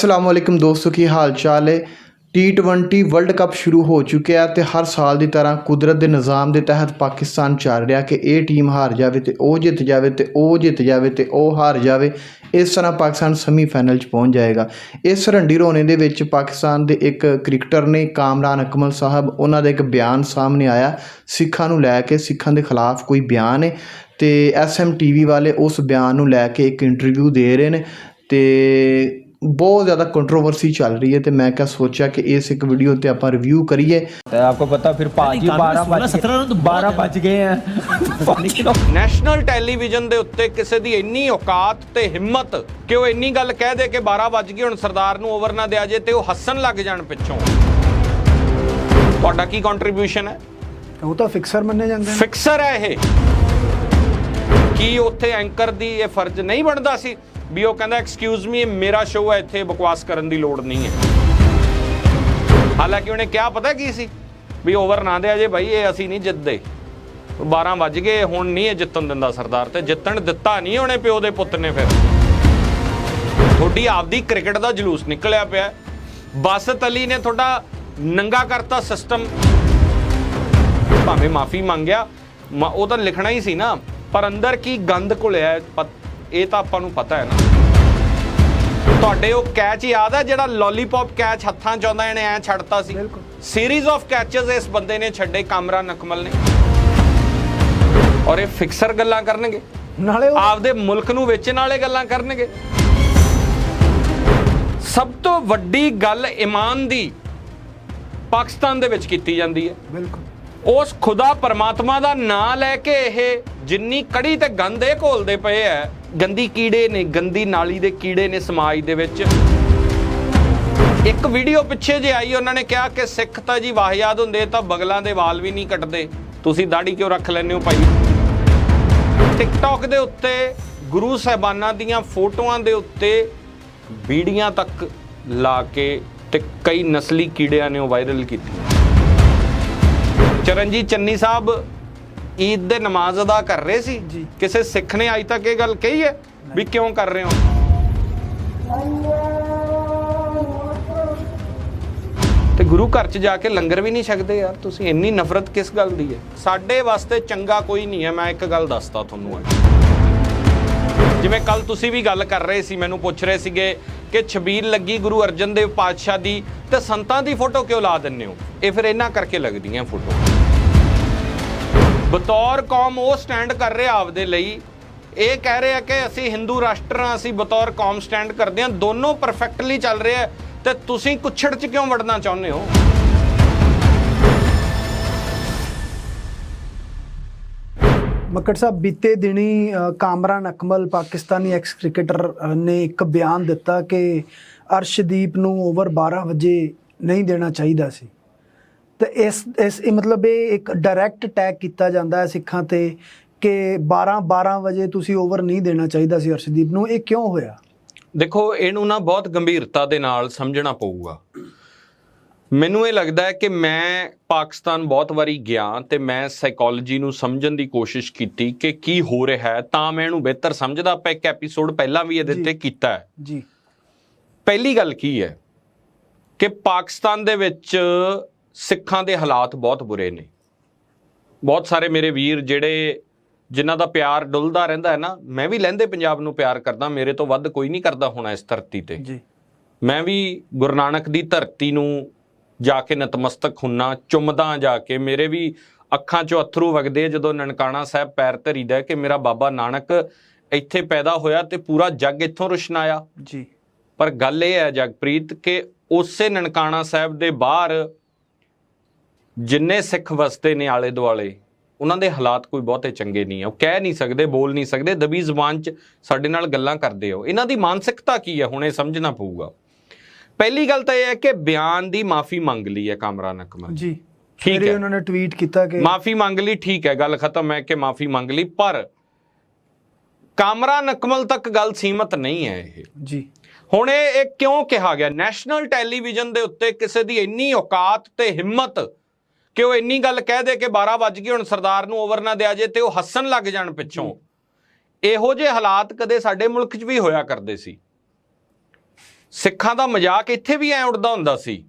ਅਸਲਾਮ ਵਾਲੇਕਮ ਦੋਸਤੋ, ਕੀ ਹਾਲ ਚਾਲ ਹੈ ਟੀ20 ਵਰਲਡ ਕੱਪ ਸ਼ੁਰੂ ਹੋ ਚੁੱਕਿਆ ਤੇ ਹਰ ਸਾਲ ਦੀ ਤਰ੍ਹਾਂ ਕੁਦਰਤ ਦੇ ਨਿਜ਼ਾਮ ਦੇ ਤਹਿਤ ਪਾਕਿਸਤਾਨ ਚੱਲ ਰਿਹਾ ਕਿ ਇਹ ਟੀਮ ਹਾਰ ਜਾਵੇ ਤੇ ਉਹ ਜਿੱਤ ਜਾਵੇ ਤੇ ਉਹ ਜਿੱਤ ਜਾਵੇ ਤੇ ਉਹ ਹਾਰ ਜਾਵੇ। ਇਸ ਤਰ੍ਹਾਂ ਪਾਕਿਸਤਾਨ ਸੈਮੀ ਫਾਈਨਲ 'ਚ ਪਹੁੰਚ ਜਾਏਗਾ। ਇਸ ਰੰਡੀ ਰੋਣੇ ਦੇ ਵਿੱਚ ਪਾਕਿਸਤਾਨ ਦੇ ਇੱਕ ਕ੍ਰਿਕਟਰ ਨੇ ਕਾਮਰਾਨ ਅਕਮਲ ਸਾਹਿਬ, ਉਹਨਾਂ ਦਾ ਇੱਕ ਬਿਆਨ ਸਾਹਮਣੇ ਆਇਆ। ਸਿੱਖਾਂ ਨੂੰ ਲੈ ਕੇ, ਸਿੱਖਾਂ ਦੇ ਖਿਲਾਫ ਕੋਈ ਬਿਆਨ ਹੈ ਤੇ ਐਸਐਮ ਟੀਵੀ ਵਾਲੇ ਉਸ ਬਿਆਨ ਨੂੰ ਲੈ ਕੇ ਇੱਕ ਇੰਟਰਵਿਊ ਦੇ ਰਹੇ ਨੇ ਤੇ ਬਹੁਤ ਜ਼ਿਆਦਾ ਕੰਟਰੋਵਰਸੀ ਚੱਲ ਰਹੀ ਹੈ ਤੇ ਮੈਂ ਕਿਹਾ ਸੋਚਿਆ ਕਿ ਇਸ ਇੱਕ ਵੀਡੀਓ ਤੇ ਆਪਾਂ ਰਿਵਿਊ ਕਰੀਏ तो आपको पता फिर पाँच ही बारह बज 17 रन तो बहुत बारह है। बज गए हैं ਨੈਸ਼ਨਲ ਟੈਲੀਵਿਜ਼ਨ ਦੇ ਉੱਤੇ ਕਿਸੇ ਦੀ ਇੰਨੀ ਔਕਾਤ ਤੇ ਹਿੰਮਤ ਕਿ ਉਹ ਇੰਨੀ ਗੱਲ ਕਹਿ ਦੇ ਕਿ 12 ਵੱਜ ਗਏ ਹੁਣ ਸਰਦਾਰ ਨੂੰ ਓਵਰ ਨਾ ਦਿਆ ਜੇ ਤੇ ਉਹ ਹੱਸਣ ਲੱਗ ਜਾਣ ਪਿੱਛੋਂ ਤੁਹਾਡਾ ਕੀ ਕੰਟਰੀਬਿਊਸ਼ਨ ਹੈ ਉਹ ਤਾਂ ਫਿਕਸਰ ਮੰਨੇ ਜਾਂਦੇ ਨੇ ਫਿਕਸਰ ਹੈ ਇਹ ਕੀ ਉੱਥੇ ਐਂਕਰ ਦੀ ਇਹ ਫਰਜ਼ ਨਹੀਂ ਬਣਦਾ ਸੀ ਵੀ ਉਹ ਕਹਿੰਦਾ ਐਕਸਕਿਊਜ਼ ਮੀ ਮੇਰਾ ਸ਼ੋਅ ਹੈ, ਇੱਥੇ ਬਕਵਾਸ ਕਰਨ ਦੀ ਲੋੜ ਨਹੀਂ ਹੈ। ਹਾਲਾਂਕਿ ਉਹਨੇ ਕਿਹਾ, ਪਤਾ ਕੀ ਸੀ? ਵੀ ਓਵਰ ਨਾ ਦਿਆ ਜੇ ਭਾਈ ਇਹ ਅਸੀਂ ਨਹੀਂ ਜਿੱਤਦੇ। 12 ਵੱਜ ਗਏ, ਹੁਣ ਨਹੀਂ ਇਹ ਜਿੱਤਣ ਦਿੰਦਾ ਸਰਦਾਰ ਤੇ। ਜਿੱਤਣ ਦਿੱਤਾ ਨਹੀਂ ਉਹਨੇ ਪਿਓ ਦੇ ਪੁੱਤ ਨੇ ਫਿਰ। ਤੁਹਾਡੀ ਆਪਦੀ ਕ੍ਰਿਕਟ ਦਾ ਜਲੂਸ ਨਿਕਲਿਆ ਪਿਆ। ਬਸਤ ਅਲੀ ਨੇ ਤੁਹਾਡਾ ਨੰਗਾ ਕਰਤਾ ਸਿਸਟਮ ਭਾਵੇਂ ਮਾਫੀ ਮੰਗਿਆ, ਮ- ਉਹ ਤਾਂ ਲਿਖਣਾ ਹੀ ਸੀ ਨਾ, ਪਰ ਅੰਦਰ ਕੀ ਗੰਦ ਘੁਲਿਆ ਇਹ ਤਾਂ ਆਪਾਂ ਨੂੰ ਪਤਾ ਹੈ ਨਾ। ਤੁਹਾਡੇ ਉਹ ਕੈਚ ਯਾਦ ਹੈ ਜਿਹੜਾ ਲੋਲੀਪੌਪ ਕੈਚ ਹੱਥਾਂ ਚ ਆਉਂਦਾ ਇਹਨੇ ਐ ਛੱਡਤਾ ਸੀ? ਸੀਰੀਜ਼ ਆਫ ਕੈਚਸ ਇਸ ਬੰਦੇ ਨੇ ਛੱਡੇ ਕਾਮਰਾ ਨਕਮਲ ਨੇ। ਔਰ ਇਹ ਫਿਕਸਰ ਗੱਲਾਂ ਕਰਨਗੇ। ਨਾਲੇ ਆਪਦੇ ਮੁਲਕ ਨੂੰ ਵੇਚਣ ਵਾਲੇ ਗੱਲਾਂ ਕਰਨਗੇ। ਸਭ ਤੋਂ ਵੱਡੀ ਗੱਲ ਇਮਾਨ ਦੀ ਪਾਕਿਸਤਾਨ ਦੇ ਵਿੱਚ ਕੀਤੀ ਜਾਂਦੀ ਹੈ। ਬਿਲਕੁਲ। ਉਸ ਖੁਦਾ ਪਰਮਾਤਮਾ ਦਾ ਨਾਂ ਲੈ ਕੇ ਇਹ ਜਿੰਨੀ ਕੜੀ ਤੇ ਗੰਦ ਇਹ ਘੋਲਦੇ ਪਏ ਐ, ਗੰਦੀ ਕੀੜੇ ਨੇ, ਗੰਦੀ ਨਾਲੀ ਦੇ ਕੀੜੇ ਨੇ ਸਮਾਜ ਦੇ ਵਿੱਚ। ਇੱਕ ਵੀਡੀਓ ਪਿੱਛੇ ਜੇ ਆਈ, ਉਹਨਾਂ ਨੇ ਕਿਹਾ ਕਿ ਸਿੱਖ ਤਾਂ ਜੀ ਵਾਹਿਆਦ ਹੁੰਦੇ, ਤਾਂ ਬਗਲਾਂ ਦੇ ਵਾਲ ਵੀ ਨਹੀਂ ਕੱਟਦੇ। ਤੁਸੀਂ ਦਾੜੀ ਕਿਉਂ ਰੱਖ ਲੈਂਦੇ ਹੋ ਭਾਈ? ਟਿਕਟੌਕ ਦੇ ਉੱਤੇ, ਗੁਰੂ ਸਾਹਿਬਾਨਾਂ ਦੀਆਂ ਫੋਟੋਆਂ ਦੇ ਉੱਤੇ ਵੀਡੀਆਂ ਤੱਕ ਲਾ ਕੇ ਤੇ ਕਈ ਨਸਲੀ ਕੀੜਿਆਂ ਨੇ ਉਹ ਵਾਇਰਲ ਕੀਤੀ ਚਰਨਜੀਤ ਚੰਨੀ ਸਾਹਿਬ ਈਦ ਦੇ ਨਮਾਜ਼ ਅਦਾ ਕਰ ਰਹੇ ਸੀ। ਕਿਸੇ ਸਿੱਖ ਨੇ ਅੱਜ ਤੱਕ ਇਹ ਗੱਲ ਕਹੀ ਹੈ ਵੀ ਕਿਉਂ ਕਰ ਰਹੇ ਹੋ? ਤੇ ਗੁਰੂ ਘਰ ਚ ਜਾ ਕੇ ਲੰਗਰ ਵੀ ਨਹੀਂ ਛਕਦੇ ਯਾਰ ਤੁਸੀਂ ਇੰਨੀ ਨਫ਼ਰਤ ਕਿਸ ਗੱਲ ਦੀ ਹੈ? ਸਾਡੇ ਵਾਸਤੇ ਚੰਗਾ ਕੋਈ ਨਹੀਂ ਹੈ ਮੈਂ ਇੱਕ ਗੱਲ ਦੱਸਦਾ ਤੁਹਾਨੂੰ ਅੱਜ। ਜਿਵੇਂ ਕੱਲ ਤੁਸੀਂ ਵੀ ਗੱਲ ਕਰ ਰਹੇ ਸੀ ਮੈਨੂੰ ਪੁੱਛ ਰਹੇ ਸੀਗੇ ਕਿ ਛਬੀਲ ਲੱਗੀ ਗੁਰੂ ਅਰਜਨ ਦੇਵ ਪਾਤਸ਼ਾਹ ਦੀ ਤੇ ਸੰਤਾਂ ਦੀ ਫੋਟੋ ਕਿਉਂ ਲਾ ਦਿੰਦੇ ਹੋ? ਇਹ ਫਿਰ ਇਹਨਾਂ ਕਰਕੇ ਲੱਗਦੀਆਂ ਫੋਟੋ। ਬਤੌਰ ਕੌਮ ਉਹ ਸਟੈਂਡ ਕਰ ਰਿਹਾ ਆਪਦੇ ਲਈ। ਇਹ ਕਹਿ ਰਿਹਾ ਕਿ ਅਸੀਂ ਹਿੰਦੂ ਰਾਸ਼ਟਰ ਹਾਂ ਅਸੀਂ ਬਤੌਰ ਕੌਮ ਸਟੈਂਡ ਕਰਦੇ ਹਾਂ। ਦੋਨੋਂ ਪਰਫੈਕਟਲੀ ਚੱਲ ਰਿਹਾ ਹੈ, ਤੇ ਤੁਸੀਂ ਕੁੱਛੜ 'ਚ ਕਿਉਂ ਵੜਨਾ ਚਾਹੁੰਦੇ ਹੋ? ਮੱਕੜ ਸਾਹਿਬ ਬੀਤੇ ਦਿਨੀ ਅ, ਕਾਮਰਾਨ ਅਕਮਲ ਪਾਕਿਸਤਾਨੀ ਐਕਸ ਕ੍ਰਿਕਟਰ ਨੇ ਇੱਕ ਬਿਆਨ ਦਿੱਤਾ ਕਿ ਅਰਸ਼ਦੀਪ ਨੂੰ ਓਵਰ 12 ਵਜੇ ਨਹੀਂ ਦੇਣਾ ਚਾਹੀਦਾ ਸੀ। ਤੇ ਇਸ ਇਸ ਮਤਲਬ ਇਹ ਇੱਕ ਡਾਇਰੈਕਟ ਅਟੈਕ ਕੀਤਾ ਜਾਂਦਾ ਹੈ ਸਿੱਖਾਂ ਤੇ ਕਿ 12 12 ਵਜੇ ਤੁਸੀਂ ਓਵਰ ਨਹੀਂ ਦੇਣਾ ਚਾਹੀਦਾ ਸੀ ਅਰਸ਼ਦੀਪ ਨੂੰ। ਇਹ ਕਿਉਂ ਹੋਇਆ? ਦੇਖੋ ਇਹਨੂੰ ਨਾ ਬਹੁਤ ਗੰਭੀਰਤਾ ਦੇ ਨਾਲ ਸਮਝਣਾ ਪਊਗਾ। ਮੈਨੂੰ ਇਹ ਲੱਗਦਾ ਹੈ ਕਿ ਮੈਂ ਪਾਕਿਸਤਾਨ ਬਹੁਤ ਵਾਰੀ ਗਿਆ ਤੇ ਮੈਂ ਸਾਈਕੋਲੋਜੀ ਨੂੰ ਸਮਝਣ ਦੀ ਕੋਸ਼ਿਸ਼ ਕੀਤੀ ਕਿ ਕੀ ਹੋ ਰਿਹਾ ਹੈ ਤਾਂ ਮੈਂ ਇਹਨੂੰ ਬਿਹਤਰ ਸਮਝਦਾ। ਆਪਾਂ ਇੱਕ ਐਪੀਸੋਡ ਪਹਿਲਾਂ ਵੀ ਇਹਦੇ। ਤੇ ਕੀਤਾ ਹੈ। ਜੀ। ਪਹਿਲੀ ਗੱਲ ਕੀ ਹੈ ਕਿ ਪਾਕਿਸਤਾਨ ਦੇ ਵਿੱਚ ਸਿੱਖਾਂ ਦੇ ਹਾਲਾਤ ਬਹੁਤ ਬੁਰੇ ਨੇ। ਬਹੁਤ ਸਾਰੇ ਮੇਰੇ ਵੀਰ ਜਿਹੜੇ ਜਿਨ੍ਹਾਂ ਦਾ ਪਿਆਰ ਡੁੱਲਦਾ ਰਹਿੰਦਾ ਹੈ ਨਾ ਮੈਂ ਵੀ ਲਹਿੰਦੇ ਪੰਜਾਬ ਨੂੰ ਪਿਆਰ ਕਰਦਾ ਮੇਰੇ ਤੋਂ ਵੱਧ ਕੋਈ ਨਹੀਂ ਕਰਦਾ ਹੋਣਾ ਇਸ ਧਰਤੀ ਤੇ। ਜੀ। ਮੈਂ ਵੀ ਗੁਰੂ ਨਾਨਕ ਦੀ ਧਰਤੀ ਨੂੰ ਜਾ ਕੇ ਨਤਮਸਤਕ ਹੁੰਨਾ ਚੁੰਮਦਾ ਜਾ ਕੇ ਮੇਰੇ ਵੀ ਅੱਖਾਂ 'ਚੋਂ ਅਥਰੂ ਵਗਦੇ ਜਦੋਂ ਨਨਕਾਣਾ ਸਾਹਿਬ ਪੈਰ ਧਰੀਦਾ ਕਿ ਮੇਰਾ ਬਾਬਾ ਨਾਨਕ ਇੱਥੇ ਪੈਦਾ ਹੋਇਆ ਤੇ ਪੂਰਾ ਜੱਗ ਇੱਥੋਂ ਰੁਸ਼ਨ ਆਇਆ ਜੀ। ਪਰ ਗੱਲ ਇਹ ਹੈ ਜਗਪ੍ਰੀਤ ਕਿ ਉਸੇ ਨਨਕਾਣਾ ਸਾਹਿਬ ਦੇ ਬਾਹਰ ਜਿੰਨੇ ਸਿੱਖ ਵਸਦੇ ਨੇ ਆਲੇ ਦੁਆਲੇ ਉਹਨਾਂ ਦੇ ਹਾਲਾਤ ਕੋਈ ਬਹੁਤੇ ਚੰਗੇ ਨਹੀਂ ਆ। ਉਹ ਕਹਿ ਨਹੀਂ ਸਕਦੇ ਬੋਲ ਨਹੀਂ ਸਕਦੇ ਦਬੀ ਜ਼ੁਬਾਨ 'ਚ ਸਾਡੇ ਨਾਲ ਗੱਲਾਂ ਕਰਦੇ ਹੋ ਇਹਨਾਂ ਦੀ ਮਾਨਸਿਕਤਾ ਕੀ ਹੈ ਹੁਣ ਇਹ ਸਮਝਣਾ ਪਊਗਾ। ਪਹਿਲੀ ਗੱਲ ਤਾਂ ਇਹ ਹੈ ਕਿ ਬਿਆਨ ਦੀ ਮਾਫੀ ਮੰਗ ਲਈ ਹੈ ਕਾਮਰਾਨ ਅਕਮਲ। ਜੀ। ਠੀਕ ਹੈ। ਉਹਨਾਂ ਨੇ ਟਵੀਟ ਕੀਤਾ ਕਿ ਮਾਫੀ ਮੰਗ ਲਈ ਠੀਕ ਹੈ ਗੱਲ ਖਤਮ ਹੈ ਕਿ ਮਾਫੀ ਮੰਗ ਲਈ ਪਰ ਕਾਮਰਾਨ ਅਕਮਲ ਤੱਕ ਗੱਲ ਸੀਮਤ ਨਹੀਂ ਹੈ ਇਹ। ਜੀ। ਹੁਣ ਇਹ ਕਿਉਂ ਕਿਹਾ ਗਿਆ? ਨੈਸ਼ਨਲ ਟੈਲੀਵਿਜ਼ਨ ਦੇ ਉੱਤੇ ਕਿਸੇ ਦੀ ਇੰਨੀ ਔਕਾਤ ਤੇ ਹਿੰਮਤ ਕਿ ਉਹ ਇੰਨੀ ਗੱਲ ਕਹਿ ਦੇ ਕਿ 12 ਵੱਜ ਗਏ ਹੁਣ ਸਰਦਾਰ ਨੂੰ ਓਵਰ ਨਾ ਦਿਆ ਜੇ ਤੇ ਉਹ ਹੱਸਣ ਲੱਗ ਜਾਣ ਪਿੱਛੋਂ। ਇਹੋ ਜਿਹੇ ਹਾਲਾਤ ਕਦੇ ਸਾਡੇ ਮੁਲਕ 'ਚ ਵੀ ਹੋਇਆ ਕਰਦੇ ਸੀ। ਸਿੱਖਾਂ ਦਾ ਮਜ਼ਾਕ ਇੱਥੇ ਵੀ ਐ ਉੱਡਦਾ ਹੁੰਦਾ ਸੀ।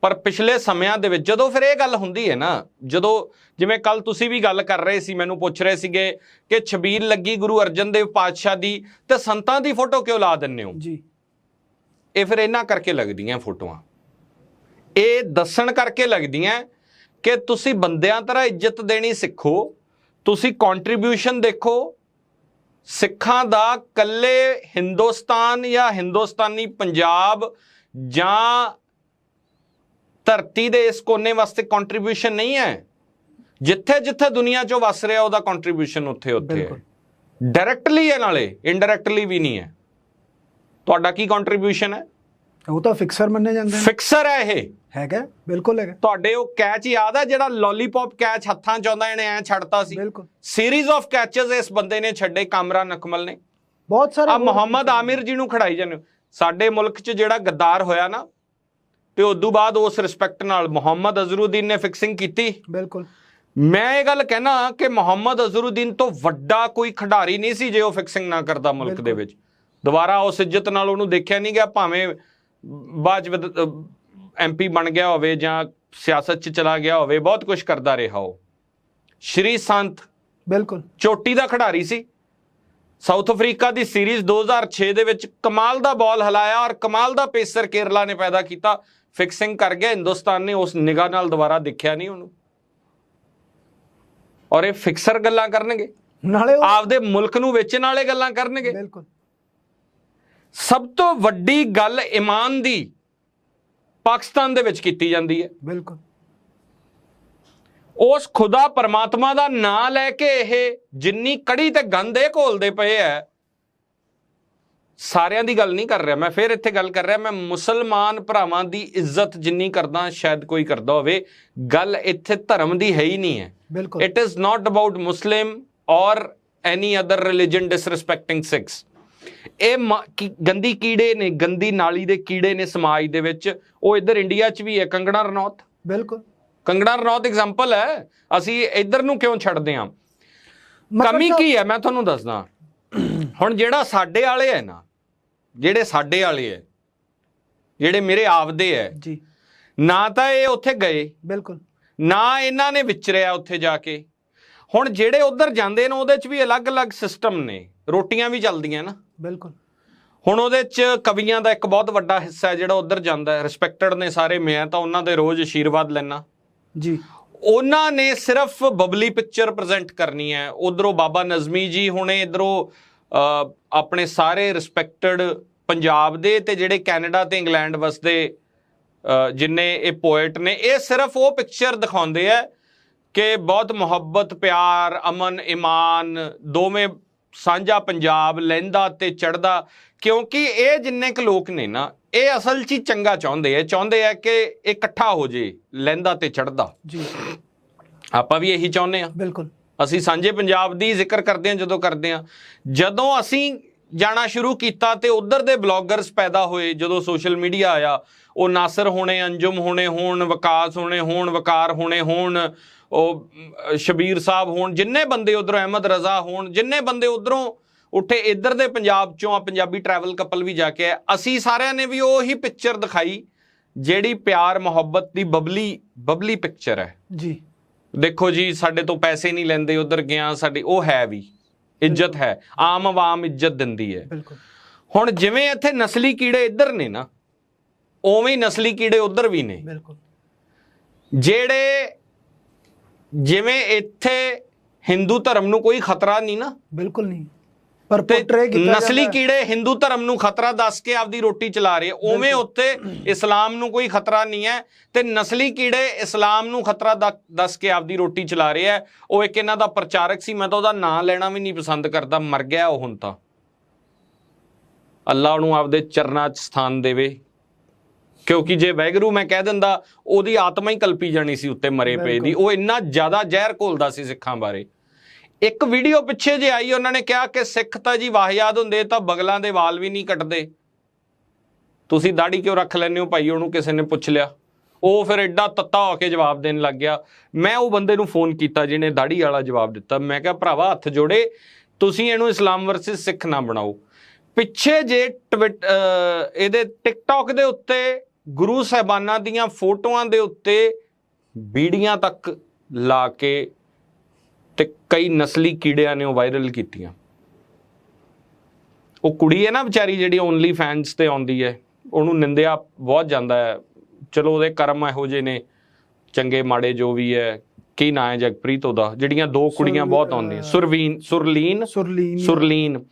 ਪਰ ਪਿਛਲੇ ਸਮਿਆਂ ਦੇ ਵਿੱਚ ਜਦੋਂ ਫਿਰ ਇਹ ਗੱਲ ਹੁੰਦੀ ਹੈ ਨਾ ਜਦੋਂ ਜਿਵੇਂ ਕੱਲ ਤੁਸੀਂ ਵੀ ਗੱਲ ਕਰ ਰਹੇ ਸੀ ਮੈਨੂੰ ਪੁੱਛ ਰਹੇ ਸੀਗੇ ਕਿ ਛਬੀਲ ਲੱਗੀ ਗੁਰੂ ਅਰਜਨ ਦੇਵ ਪਾਤਸ਼ਾਹ ਦੀ ਤੇ ਸੰਤਾਂ ਦੀ ਫੋਟੋ ਕਿਉਂ ਲਾ ਦਿੰਦੇ ਹੋ? ਜੀ। ਇਹ ਫਿਰ ਇਹਨਾਂ ਕਰਕੇ ਲੱਗਦੀਆਂ ਫੋਟੋਆਂ। ਇਹ ਦੱਸਣ ਕਰਕੇ ਲੱਗਦੀਆਂ ਕਿ ਤੁਸੀਂ ਬੰਦਿਆਂ ਤਰ੍ਹਾਂ ਇੱਜ਼ਤ ਦੇਣੀ ਸਿੱਖੋ ਤੁਸੀਂ ਕੰਟਰੀਬਿਊਸ਼ਨ ਦੇਖੋ ਸਿੱਖਾਂ ਦਾ ਕੱਲੇ ਹਿੰਦੁਸਤਾਨ ਜਾਂ ਹਿੰਦੁਸਤਾਨੀ ਪੰਜਾਬ ਜਾਂ ਧਰਤੀ ਦੇ ਇਸ ਕੋਨੇ ਵਾਸਤੇ ਕੰਟਰੀਬਿਊਸ਼ਨ ਨਹੀਂ ਹੈ। ਜਿੱਥੇ ਜਿੱਥੇ ਦੁਨੀਆ 'ਚੋਂ ਵਸ ਰਿਹਾ ਉਹਦਾ ਕੰਟਰੀਬਿਊਸ਼ਨ ਉੱਥੇ ਉੱਥੇ ਹੈ। ਡਾਇਰੈਕਟਲੀ ਹੈ ਨਾਲੇ ਇਨਡਾਇਰੈਕਟਲੀ ਵੀ ਨਹੀਂ ਹੈ। ਤੁਹਾਡਾ ਕੀ ਕੰਟਰੀਬਿਊਸ਼ਨ ਹੈ? ਉਹ ਤਾਂ ਫਿਕਸਰ ਮੰਨੇ ਜਾਂਦੇ ਨੇ। ਫਿਕਸਰ ਹੈ ਇਹ। ਹੈਗਾ ਬਿਲਕੁਲ ਹੈਗਾ। ਤੁਹਾਡੇ ਉਹ ਕੈਚ ਯਾਦ ਹੈ ਜਿਹੜਾ ਲੋਲੀਪੌਪ ਕੈਚ ਹੱਥਾਂ 'ਚ ਆਉਂਦਾ ਇਹਨੇ ਐ ਛੱਡਤਾ ਸੀ? ਬਿਲਕੁਲ। ਸੀਰੀਜ਼ ਆਫ ਕੈਚਸ ਇਸ ਬੰਦੇ ਨੇ ਛੱਡੇ ਕਾਮਰਾਨ ਅਕਮਲ ਨੇ। ਬਹੁਤ ਸਾਰੇ ਆ ਮੁਹੰਮਦ ਆਮਿਰ ਜੀ ਨੂੰ ਖੜਾਈ ਜਾਂਦੇ। ਸਾਡੇ ਮੁਲਕ 'ਚ ਜਿਹੜਾ ਗੱਦਾਰ ਹੋਇਆ ਨਾ ਤੇ ਉਦੋਂ ਬਾਅਦ ਉਸ ਰਿਸਪੈਕਟ ਨਾਲ ਮੁਹੰਮਦ ਅਜ਼ਰੂਦੀਨ ਨੇ ਫਿਕਸਿੰਗ ਕੀਤੀ। ਬਿਲਕੁਲ। ਮੈਂ ਇਹ ਗੱਲ ਕਹਿਣਾ ਕਿ ਮੁਹੰਮਦ ਅਜ਼ਰੂਦੀਨ ਤੋਂ ਵੱਡਾ ਕੋਈ ਖਿਡਾਰੀ ਨਹੀਂ ਸੀ ਜੇ ਉਹ ਫਿਕਸਿੰਗ ਨਾ ਕਰਦਾ ਮੁਲਕ ਦੇ। ਵਿੱਚ। ਦੁਬਾਰਾ ਉਸ ਇੱਜ਼ਤ ਨਾਲ ਉਹਨੂੰ ਦੇਖਿਆ ਨਹੀਂ ਗਿਆ ਭਾਵੇਂ ਬਾਅਦ ਐਮਪੀ ਬਣ ਗਿਆ ਹੋਵੇ ਜਾਂ ਸਿਆਸਤ 'ਚ ਚਲਾ ਗਿਆ ਹੋਵੇ ਬਹੁਤ ਕੁਝ ਕਰਦਾ ਰਿਹਾ ਉਹ। ਸ਼੍ਰੀ ਸੰਤ ਬਿਲਕੁਲ। ਚੋਟੀ ਦਾ ਖਿਡਾਰੀ ਸੀ। ਸਾਊਥ ਅਫਰੀਕਾ ਦੀ ਸੀਰੀਜ਼ 2006 ਦੇ ਵਿੱਚ ਕਮਾਲ ਦਾ ਬਾਲ ਹਲਾਇਆ ਔਰ ਕਮਾਲ ਦਾ ਪੇਸਰ ਕੇਰਲਾ ਨੇ ਪੈਦਾ ਕੀਤਾ। ਫਿਕਸਿੰਗ ਕਰ ਗਿਆ ਹਿੰਦੁਸਤਾਨ ਨੇ ਉਸ ਨਿਗਾਹ ਨਾਲ ਦੁਬਾਰਾ ਦੇਖਿਆ ਨਹੀਂ ਉਹਨੂੰ। ਔਰ ਇਹ ਫਿਕਸਰ ਗੱਲਾਂ ਕਰਨਗੇ। ਨਾਲੇ ਆਪਦੇ ਮੁਲਕ ਨੂੰ ਵੇਚਣ ਵਾਲੇ ਗੱਲਾਂ ਕਰਨਗੇ। ਬਿਲਕੁਲ। ਸਭ ਤੋਂ ਵੱਡੀ ਗੱਲ ਇਮਾਨ ਦੀ ਪਾਕਿਸਤਾਨ ਦੇ ਵਿੱਚ ਕੀਤੀ ਜਾਂਦੀ ਹੈ। ਬਿਲਕੁਲ। ਉਸ ਖੁਦਾ ਪਰਮਾਤਮਾ ਦਾ ਨਾਂ ਲੈ ਕੇ ਇਹ ਜਿੰਨੀ ਕੜੀ ਤੇ ਗੰਦੇ ਘੋਲਦੇ ਪਏ ਐ ਸਾਰਿਆਂ ਦੀ ਗੱਲ ਨਹੀਂ ਕਰ ਰਿਹਾ। ਮੈਂ ਫਿਰ ਇੱਥੇ ਗੱਲ ਕਰ ਰਿਹਾ ਮੈਂ ਮੁਸਲਮਾਨ ਭਰਾਵਾਂ ਦੀ ਇੱਜ਼ਤ ਜਿੰਨੀ ਕਰਦਾ ਸ਼ਾਇਦ ਕੋਈ ਕਰਦਾ ਹੋਵੇ ਗੱਲ ਇੱਥੇ ਧਰਮ ਦੀ ਹੈ ਹੀ ਨਹੀਂ ਹੈ। ਬਿਲਕੁਲ। It is not about Muslim or any other religion disrespecting Sikhs ਇਹ ਮ- ਕੀ- ਗੰਦੀ ਕੀੜੇ ਨੇ ਗੰਦੀ ਨਾਲੀ ਦੇ ਕੀੜੇ ਨੇ ਸਮਾਜ ਦੇ ਵਿੱਚ। ਉਹ ਇੱਧਰ ਇੰਡੀਆ 'ਚ ਵੀ ਹੈ ਕੰਗਣਾ ਰਣੌਤ। ਬਿਲਕੁਲ। ਕੰਗਣਾ ਰਣੌਤ ਐਗਜ਼ਾਮਪਲ ਹੈ। ਅਸੀਂ ਇੱਧਰ ਨੂੰ ਕਿਉਂ ਛੱਡਦੇ ਹਾਂ ਕਮੀ ਕੀ ਹੈ? ਮੈਂ ਤੁਹਾਨੂੰ ਦੱਸਦਾ। ਹੁਣ ਜਿਹੜਾ ਸਾਡੇ ਵਾਲੇ ਹੈ ਨਾ ਜਿਹੜੇ ਸਾਡੇ ਵਾਲੇ ਹੈ ਜਿਹੜੇ ਮੇਰੇ ਆਪਦੇ ਹੈ ਜੀ। ਨਾ ਤਾਂ ਇਹ ਉੱਥੇ ਗਏ। ਬਿਲਕੁਲ। ਨਾ ਇਹਨਾਂ ਨੇ ਵਿਚਰਿਆ ਉੱਥੇ ਜਾ ਕੇ। ਹੁਣ ਜਿਹੜੇ ਉੱਧਰ ਜਾਂਦੇ ਨੇ ਉਹਦੇ 'ਚ ਵੀ ਅਲੱਗ-ਅਲੱਗ ਸਿਸਟਮ ਨੇ। ਰੋਟੀਆਂ ਵੀ ਚੱਲਦੀਆਂ ਨਾ। ਬਿਲਕੁਲ। ਹੁਣ ਉਹਦੇ 'ਚ ਕਵੀਆਂ ਦਾ ਇੱਕ ਬਹੁਤ ਵੱਡਾ ਹਿੱਸਾ ਹੈ ਜਿਹੜਾ ਉੱਧਰ ਜਾਂਦਾ ਹੈ। ਰਿਸਪੈਕਟਡ ਨੇ ਸਾਰੇ ਮੈਂ ਤਾਂ ਉਹਨਾਂ ਦੇ ਰੋਜ਼ ਆਸ਼ੀਰਵਾਦ ਲੈਣਾ ਜੀ। ਉਹਨਾਂ ਨੇ ਸਿਰਫ ਬਬਲੀ ਪਿਕਚਰ ਪ੍ਰੈਜ਼ੈਂਟ ਕਰਨੀ ਹੈ। ਉਧਰੋਂ ਬਾਬਾ ਨਜ਼ਮੀ ਜੀ ਹੁਣੇ ਇਧਰੋਂ ਆਪਣੇ ਸਾਰੇ ਰਿਸਪੈਕਟਡ ਪੰਜਾਬ ਦੇ ਤੇ ਜਿਹੜੇ ਕੈਨੇਡਾ ਤੇ ਇੰਗਲੈਂਡ ਵਸਦੇ ਜਿੰਨੇ ਇਹ ਪੋਇਟ ਨੇ ਇਹ ਸਿਰਫ ਉਹ ਪਿਕਚਰ ਦਿਖਾਉਂਦੇ ਆ ਕਿ ਬਹੁਤ ਮੁਹੱਬਤ ਪਿਆਰ ਅਮਨ ਇਮਾਨ ਦੋਵੇਂ ਸਾਂਝਾ ਪੰਜਾਬ ਲਹਿੰਦਾ ਤੇ ਚੜਦਾ ਕਿਉਂਕਿ ਇਹ ਜਿੰਨੇ ਕੁ ਲੋਕ ਨੇ ਨਾ ਇਹ ਅਸਲ 'ਚ ਚੰਗਾ ਚਾਹੁੰਦੇ ਆ ਚਾਹੁੰਦੇ ਆ ਕਿ ਇਕੱਠਾ ਹੋ ਜੇ ਲਹਿੰਦਾ ਤੇ ਚੜਦਾ ਜੀ। ਆਪਾਂ ਵੀ ਇਹੀ ਚਾਹੁੰਦੇ ਆ। ਬਿਲਕੁਲ। ਅਸੀਂ ਸਾਂਝੇ ਪੰਜਾਬ ਦੀ ਜ਼ਿਕਰ ਕਰਦੇ ਹਾਂ ਜਦੋਂ ਕਰਦੇ ਹਾਂ ਜਦੋਂ ਅਸੀਂ ਜਾਣਾ ਸ਼ੁਰੂ ਕੀਤਾ ਤੇ ਉਧਰ ਦੇ ਬਲੌਗਰਸ ਪੈਦਾ ਹੋਏ ਜਦੋਂ ਸੋਸ਼ਲ ਮੀਡੀਆ ਆਇਆ ਉਹ ਨਾਸਰ ਹੋਣੇ ਅੰਜੁਮ ਹੋਣੇ ਹੋਣ ਵਿਕਾਸ ਹੋਣੇ ਹੋਣ ਵਕਾਰ ਹੋਣੇ ਹੋਣ ਉਹ ਸ਼ਬੀਰ ਸਾਹਿਬ ਹੋਣ ਜਿੰਨੇ ਬੰਦੇ ਉਧਰੋਂ ਅਹਿਮਦ ਰਜ਼ਾ ਹੋਣ ਜਿੰਨੇ ਬੰਦੇ ਉਧਰੋਂ ਉੱਠੇ ਇੱਧਰ ਦੇ ਪੰਜਾਬ ਚੋਂ ਆ ਪੰਜਾਬੀ ਟਰੈਵਲ ਕਪਲ ਵੀ ਜਾ ਕੇ ਅਸੀਂ ਸਾਰਿਆਂ ਨੇ ਵੀ ਉਹੀ ਪਿਕਚਰ ਦਿਖਾਈ ਜਿਹੜੀ ਪਿਆਰ ਮੁਹੱਬਤ ਦੀ ਬਬਲੀ ਬਬਲੀ ਪਿਕਚਰ ਹੈ। ਜੀ। ਦੇਖੋ ਜੀ ਸਾਡੇ ਤੋਂ ਪੈਸੇ ਨਹੀਂ ਲੈਂਦੇ ਉਧਰ ਗਿਆ ਸਾਡੀ ਉਹ ਹੈ ਵੀ ਇੱਜ਼ਤ ਹੈ ਆਮ ਆਵਾਮ ਇੱਜ਼ਤ ਦਿੰਦੀ ਹੈ। ਬਿਲਕੁਲ। ਹੁਣ ਜਿਵੇਂ ਇੱਥੇ ਨਸਲੀ ਕੀੜੇ ਇੱਧਰ ਨੇ ਨਾ ਉਵੇਂ ਹੀ ਨਸਲੀ ਕੀੜੇ ਉਧਰ ਵੀ ਨੇ। ਬਿਲਕੁਲ। ਜਿਹੜੇ ਜਿਵੇਂ ਇੱਥੇ ਹਿੰਦੂ ਧਰਮ ਨੂੰ ਕੋਈ ਖਤਰਾ ਨਹੀਂ ਨਾ? ਬਿਲਕੁਲ ਨਹੀਂ। ਪਰ ਤੇ ਪੋਰਟਰੇ ਕੀਤਾ ਨਸਲੀ ਹੈ। ਕੀੜੇ ਹਿੰਦੂ ਧਰਮ ਨੂੰ ਖਤਰਾ ਦੱਸ ਕੇ ਆਪਦੀ ਰੋਟੀ ਚਲਾ ਰਹੇ। ਉਵੇਂ ਉੱਥੇ ਇਸਲਾਮ ਨੂੰ ਕੋਈ ਖਤਰਾ ਨਹੀਂ ਹੈ ਤੇ ਨਸਲੀ ਕੀੜੇ ਇਸਲਾਮ ਨੂੰ ਖਤਰਾ ਦੱਸ ਕੇ ਆਪਦੀ ਰੋਟੀ ਚਲਾ ਰਹੇ ਆ। ਉਹ ਇੱਕ ਇਹਨਾਂ ਦਾ ਪ੍ਰਚਾਰਕ ਸੀ। ਮੈਂ ਤਾਂ ਉਹਦਾ ਨਾਂ ਲੈਣਾ ਵੀ ਨਹੀਂ ਪਸੰਦ ਕਰਦਾ। ਮਰ ਗਿਆ ਉਹ ਹੁਣ ਤਾਂ। ਅੱਲਾ ਉਹਨੂੰ ਆਪਦੇ ਚਰਨਾਂ 'ਚ ਸਥਾਨ ਦੇਵੇ। ਕਿਉਂਕਿ ਜੇ ਵੈਗਰੂ ਮੈਂ ਕਹਿ ਦਿੰਦਾ ਉਹਦੀ ਆਤਮਾ ਹੀ ਕਲਪੀ ਜਾਣੀ ਸੀ ਉੱਤੇ ਮਰੇ ਪਏ ਦੀ। ਉਹ ਇੰਨਾ ਜ਼ਿਆਦਾ ਜ਼ਹਿਰ ਘੋਲਦਾ ਸੀ ਸਿੱਖਾਂ ਬਾਰੇ। ਇੱਕ ਵੀਡੀਓ ਪਿੱਛੇ ਜੇ ਆਈ ਉਹਨਾਂ ਨੇ ਕਿਹਾ ਕਿ ਸਿੱਖ ਤਾਂ ਜੀ ਵਾਹਿਆਦ ਹੁੰਦੇ ਤਾਂ ਬਗਲਾਂ ਦੇ ਵਾਲ ਵੀ ਨਹੀਂ ਕੱਟਦੇ। ਤੁਸੀਂ ਦਾੜੀ ਕਿਉਂ ਰੱਖ ਲੈਂਦੇ ਹੋ ਭਾਈ? ਉਹਨੂੰ ਕਿਸੇ ਨੇ ਪੁੱਛ ਲਿਆ। ਉਹ ਫਿਰ ਐਡਾ ਤੱਤਾ ਹੋ ਕੇ ਜਵਾਬ ਦੇਣ ਲੱਗ ਗਿਆ। ਮੈਂ ਉਹ ਬੰਦੇ ਨੂੰ ਫੋਨ ਕੀਤਾ ਜਿਹਨੇ ਦਾੜੀ ਵਾਲਾ ਜਵਾਬ ਦਿੱਤਾ। ਮੈਂ ਕਿਹਾ ਭਰਾਵਾ ਹੱਥ ਜੋੜੇ। ਤੁਸੀਂ ਇਹਨੂੰ ਇਸਲਾਮ ਵਰਸਸ ਸਿੱਖ ਨਾ ਬਣਾਓ। ਪਿੱਛੇ ਜੇ ਇਹਦੇ ਟਿਕਟੌਕ ਦੇ ਉੱਤੇ ਗੁਰੂ ਸਾਹਿਬਾਨਾਂ ਦੀਆਂ ਫੋਟੋਆਂ ਦੇ ਉੱਤੇ ਬੀੜੀਆਂ ਤੱਕ ਲਾ ਕੇ ਤੇ ਕਈ ਨਸਲੀ ਕੀੜਿਆਂ ਨੇ ਉਹ ਵਾਇਰਲ ਕੀਤੀਆਂ। ਉਹ ਕੁੜੀ ਹੈ ਨਾ ਵਿਚਾਰੀ ਜਿਹੜੀ ਓਨਲੀ ਫੈਨਸ ਤੇ ਆਉਂਦੀ ਹੈ ਉਹਨੂੰ ਨਿੰਦਿਆ ਬਹੁਤ ਜਾਂਦਾ ਹੈ। ਚਲੋ ਉਹਦੇ ਕਰਮ ਇਹੋ ਜਿਹੇ ਨੇ ਚੰਗੇ ਮਾੜੇ ਜੋ ਵੀ ਹੈ ਕੀ ਨਾਂ ਹੈ ਜਗਪ੍ਰੀਤ ਉਹਦਾ ਜਿਹੜੀਆਂ ਦੋ ਕੁੜੀਆਂ ਬਹੁਤ ਆਉਂਦੀਆਂ। ਸੁਰਵੀਨ ਸੁਰਲੀਨ ਸੁਰਲੀਨ। ਸੁਰਲੀਨ।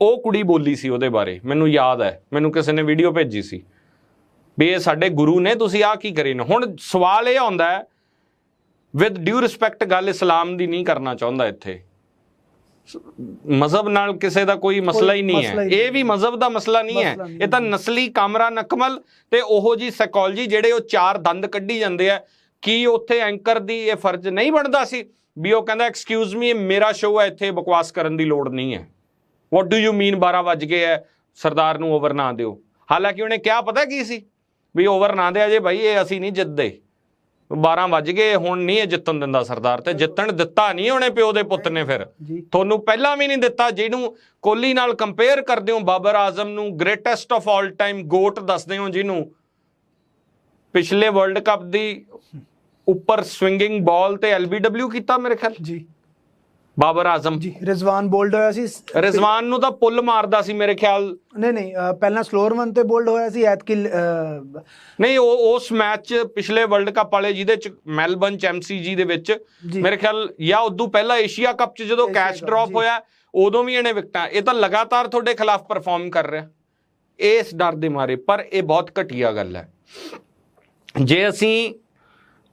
ਉਹ ਕੁੜੀ ਬੋਲੀ ਸੀ ਉਹਦੇ ਬਾਰੇ ਮੈਨੂੰ ਯਾਦ ਹੈ ਮੈਨੂੰ ਕਿਸੇ ਨੇ ਵੀਡੀਓ ਭੇਜੀ ਸੀ। ਵੀ ਇਹ ਸਾਡੇ ਗੁਰੂ ਨੇ ਤੁਸੀਂ ਆਹ ਕੀ ਕਰੀ ਨਾ? ਹੁਣ ਸਵਾਲ ਇਹ ਆਉਂਦਾ ਹੈ ਵਿਦ ਡਿਊ ਰਿਸਪੈਕਟ ਗੱਲ ਇਸਲਾਮ ਦੀ ਨਹੀਂ ਕਰਨਾ ਚਾਹੁੰਦਾ ਇੱਥੇ। ਮਜ਼ਹਬ ਨਾਲ ਕਿਸੇ ਦਾ ਕੋਈ ਮਸਲਾ ਹੀ ਨਹੀਂ ਹੈ। ਇਹ ਵੀ ਮਜ਼ਹਬ ਦਾ ਮਸਲਾ ਨਹੀਂ ਹੈ। ਇਹ ਤਾਂ ਨਸਲੀ ਕਾਮਰਾ ਨਕਮਲ ਤੇ ਉਹੋ ਜੀ ਸਾਈਕੋਲੋਜੀ ਜਿਹੜੇ ਉਹ ਚਾਰ ਦੰਦ ਕੱਢੀ ਜਾਂਦੇ ਆ। ਕੀ ਉੱਥੇ ਐਂਕਰ ਦੀ ਇਹ ਫਰਜ਼ ਨਹੀਂ ਬਣਦਾ ਸੀ ਵੀ ਉਹ ਕਹਿੰਦਾ ਐਕਸਕਿਊਜ਼ ਮੀ ਮੇਰਾ ਸ਼ੋਅ ਹੈ ਇੱਥੇ ਬਕਵਾਸ ਕਰਨ ਦੀ ਲੋੜ ਨਹੀਂ ਹੈ। ਵਾਟ ਡੂ ਯੂ ਮੀਨ 12 ਵੱਜ ਗਏ ਹੈ। ਸਰਦਾਰ ਨੂੰ ਓਵਰ ਨਾ ਦਿਓ। ਹਾਲਾਂਕਿ ਉਹਨੇ ਕਿਹਾ ਪਤਾ ਕੀ ਸੀ? ਵੀ ਓਵਰ ਨਾ ਦਿਆ ਜੇ ਭਾਈ ਇਹ ਅਸੀਂ ਨਹੀਂ ਜਿੱਤਦੇ। 12 ਵੱਜ ਗਏ ਹੁਣ ਨਹੀਂ ਇਹ ਜਿੱਤਣ ਦਿੰਦਾ ਸਰਦਾਰ ਤੇ। ਜਿੱਤਣ ਦਿੱਤਾ ਨਹੀਂ ਉਹਨੇ ਪਿਓ ਦੇ ਪੁੱਤ ਨੇ ਫਿਰ। ਤੁਹਾਨੂੰ ਪਹਿਲਾਂ ਵੀ ਨਹੀਂ ਦਿੱਤਾ ਜਿਹਨੂੰ ਕੋਹਲੀ ਨਾਲ ਕੰਪੇਅਰ ਕਰਦੇ ਹੋ ਬਾਬਰ ਆਜ਼ਮ ਨੂੰ greatest of all time GOAT ਦੱਸਦੇ ਹੋ ਜਿਹਨੂੰ। ਪਿਛਲੇ ਵਰਲਡ ਕੱਪ ਦੀ ਉੱਪਰ ਸਵਿੰਗਿੰਗ ਬਾਲ ਤੇ ਐਲਬੀਡਬਲਿਊ ਕੀਤਾ ਮੇਰੇ ਖਿਆਲ? ਜੀ। ਬਾਬਰ ਆਜ਼ਮ। ਜੀ ਰਿਜ਼ਵਾਨ ਬੋਲਡ ਹੋਇਆ ਸੀ। ਰਿਜ਼ਵਾਨ ਨੂੰ ਤਾਂ ਪੁੱਲ ਮਾਰਦਾ ਸੀ ਮੇਰੇ ਖਿਆਲ। ਨਹੀਂ ਨਹੀਂ ਪਹਿਲਾਂ ਸਲੋਅਰ ਵਨ ਤੇ ਬੋਲਡ ਹੋਇਆ ਸੀ ਐਤਕੀ ਅ, ਨਹੀਂ ਉਹ ਉਸ ਮੈਚ 'ਚ ਪਿਛਲੇ ਵਰਲਡ ਕੱਪ ਵਾਲੇ ਜਿਹਦੇ ਚ ਮੈਲਬਨ ਚ ਐਮਸੀਜੀ ਦੇ ਵਿੱਚ। ਮੇਰੇ ਖਿਆਲ ਜਾਂ ਉਦੋਂ ਪਹਿਲਾਂ ਏਸ਼ੀਆ ਕੱਪ 'ਚ ਜਦੋਂ ਕੈਚ ਡ੍ਰੌਪ। ਹੋਇਆ ਉਦੋਂ ਵੀ ਇਹਨੇ ਵਿਕਟਾਂ ਇਹ ਤਾਂ ਲਗਾਤਾਰ ਤੁਹਾਡੇ ਖਿਲਾਫ ਪਰਫਾਰਮ ਕਰ ਰਿਹਾ। ਇਸ ਡਰ ਦੇ ਮਾਰੇ ਪਰ ਇਹ ਬਹੁਤ ਘਟੀਆ ਗੱਲ ਹੈ। ਜੇ ਅਸੀਂ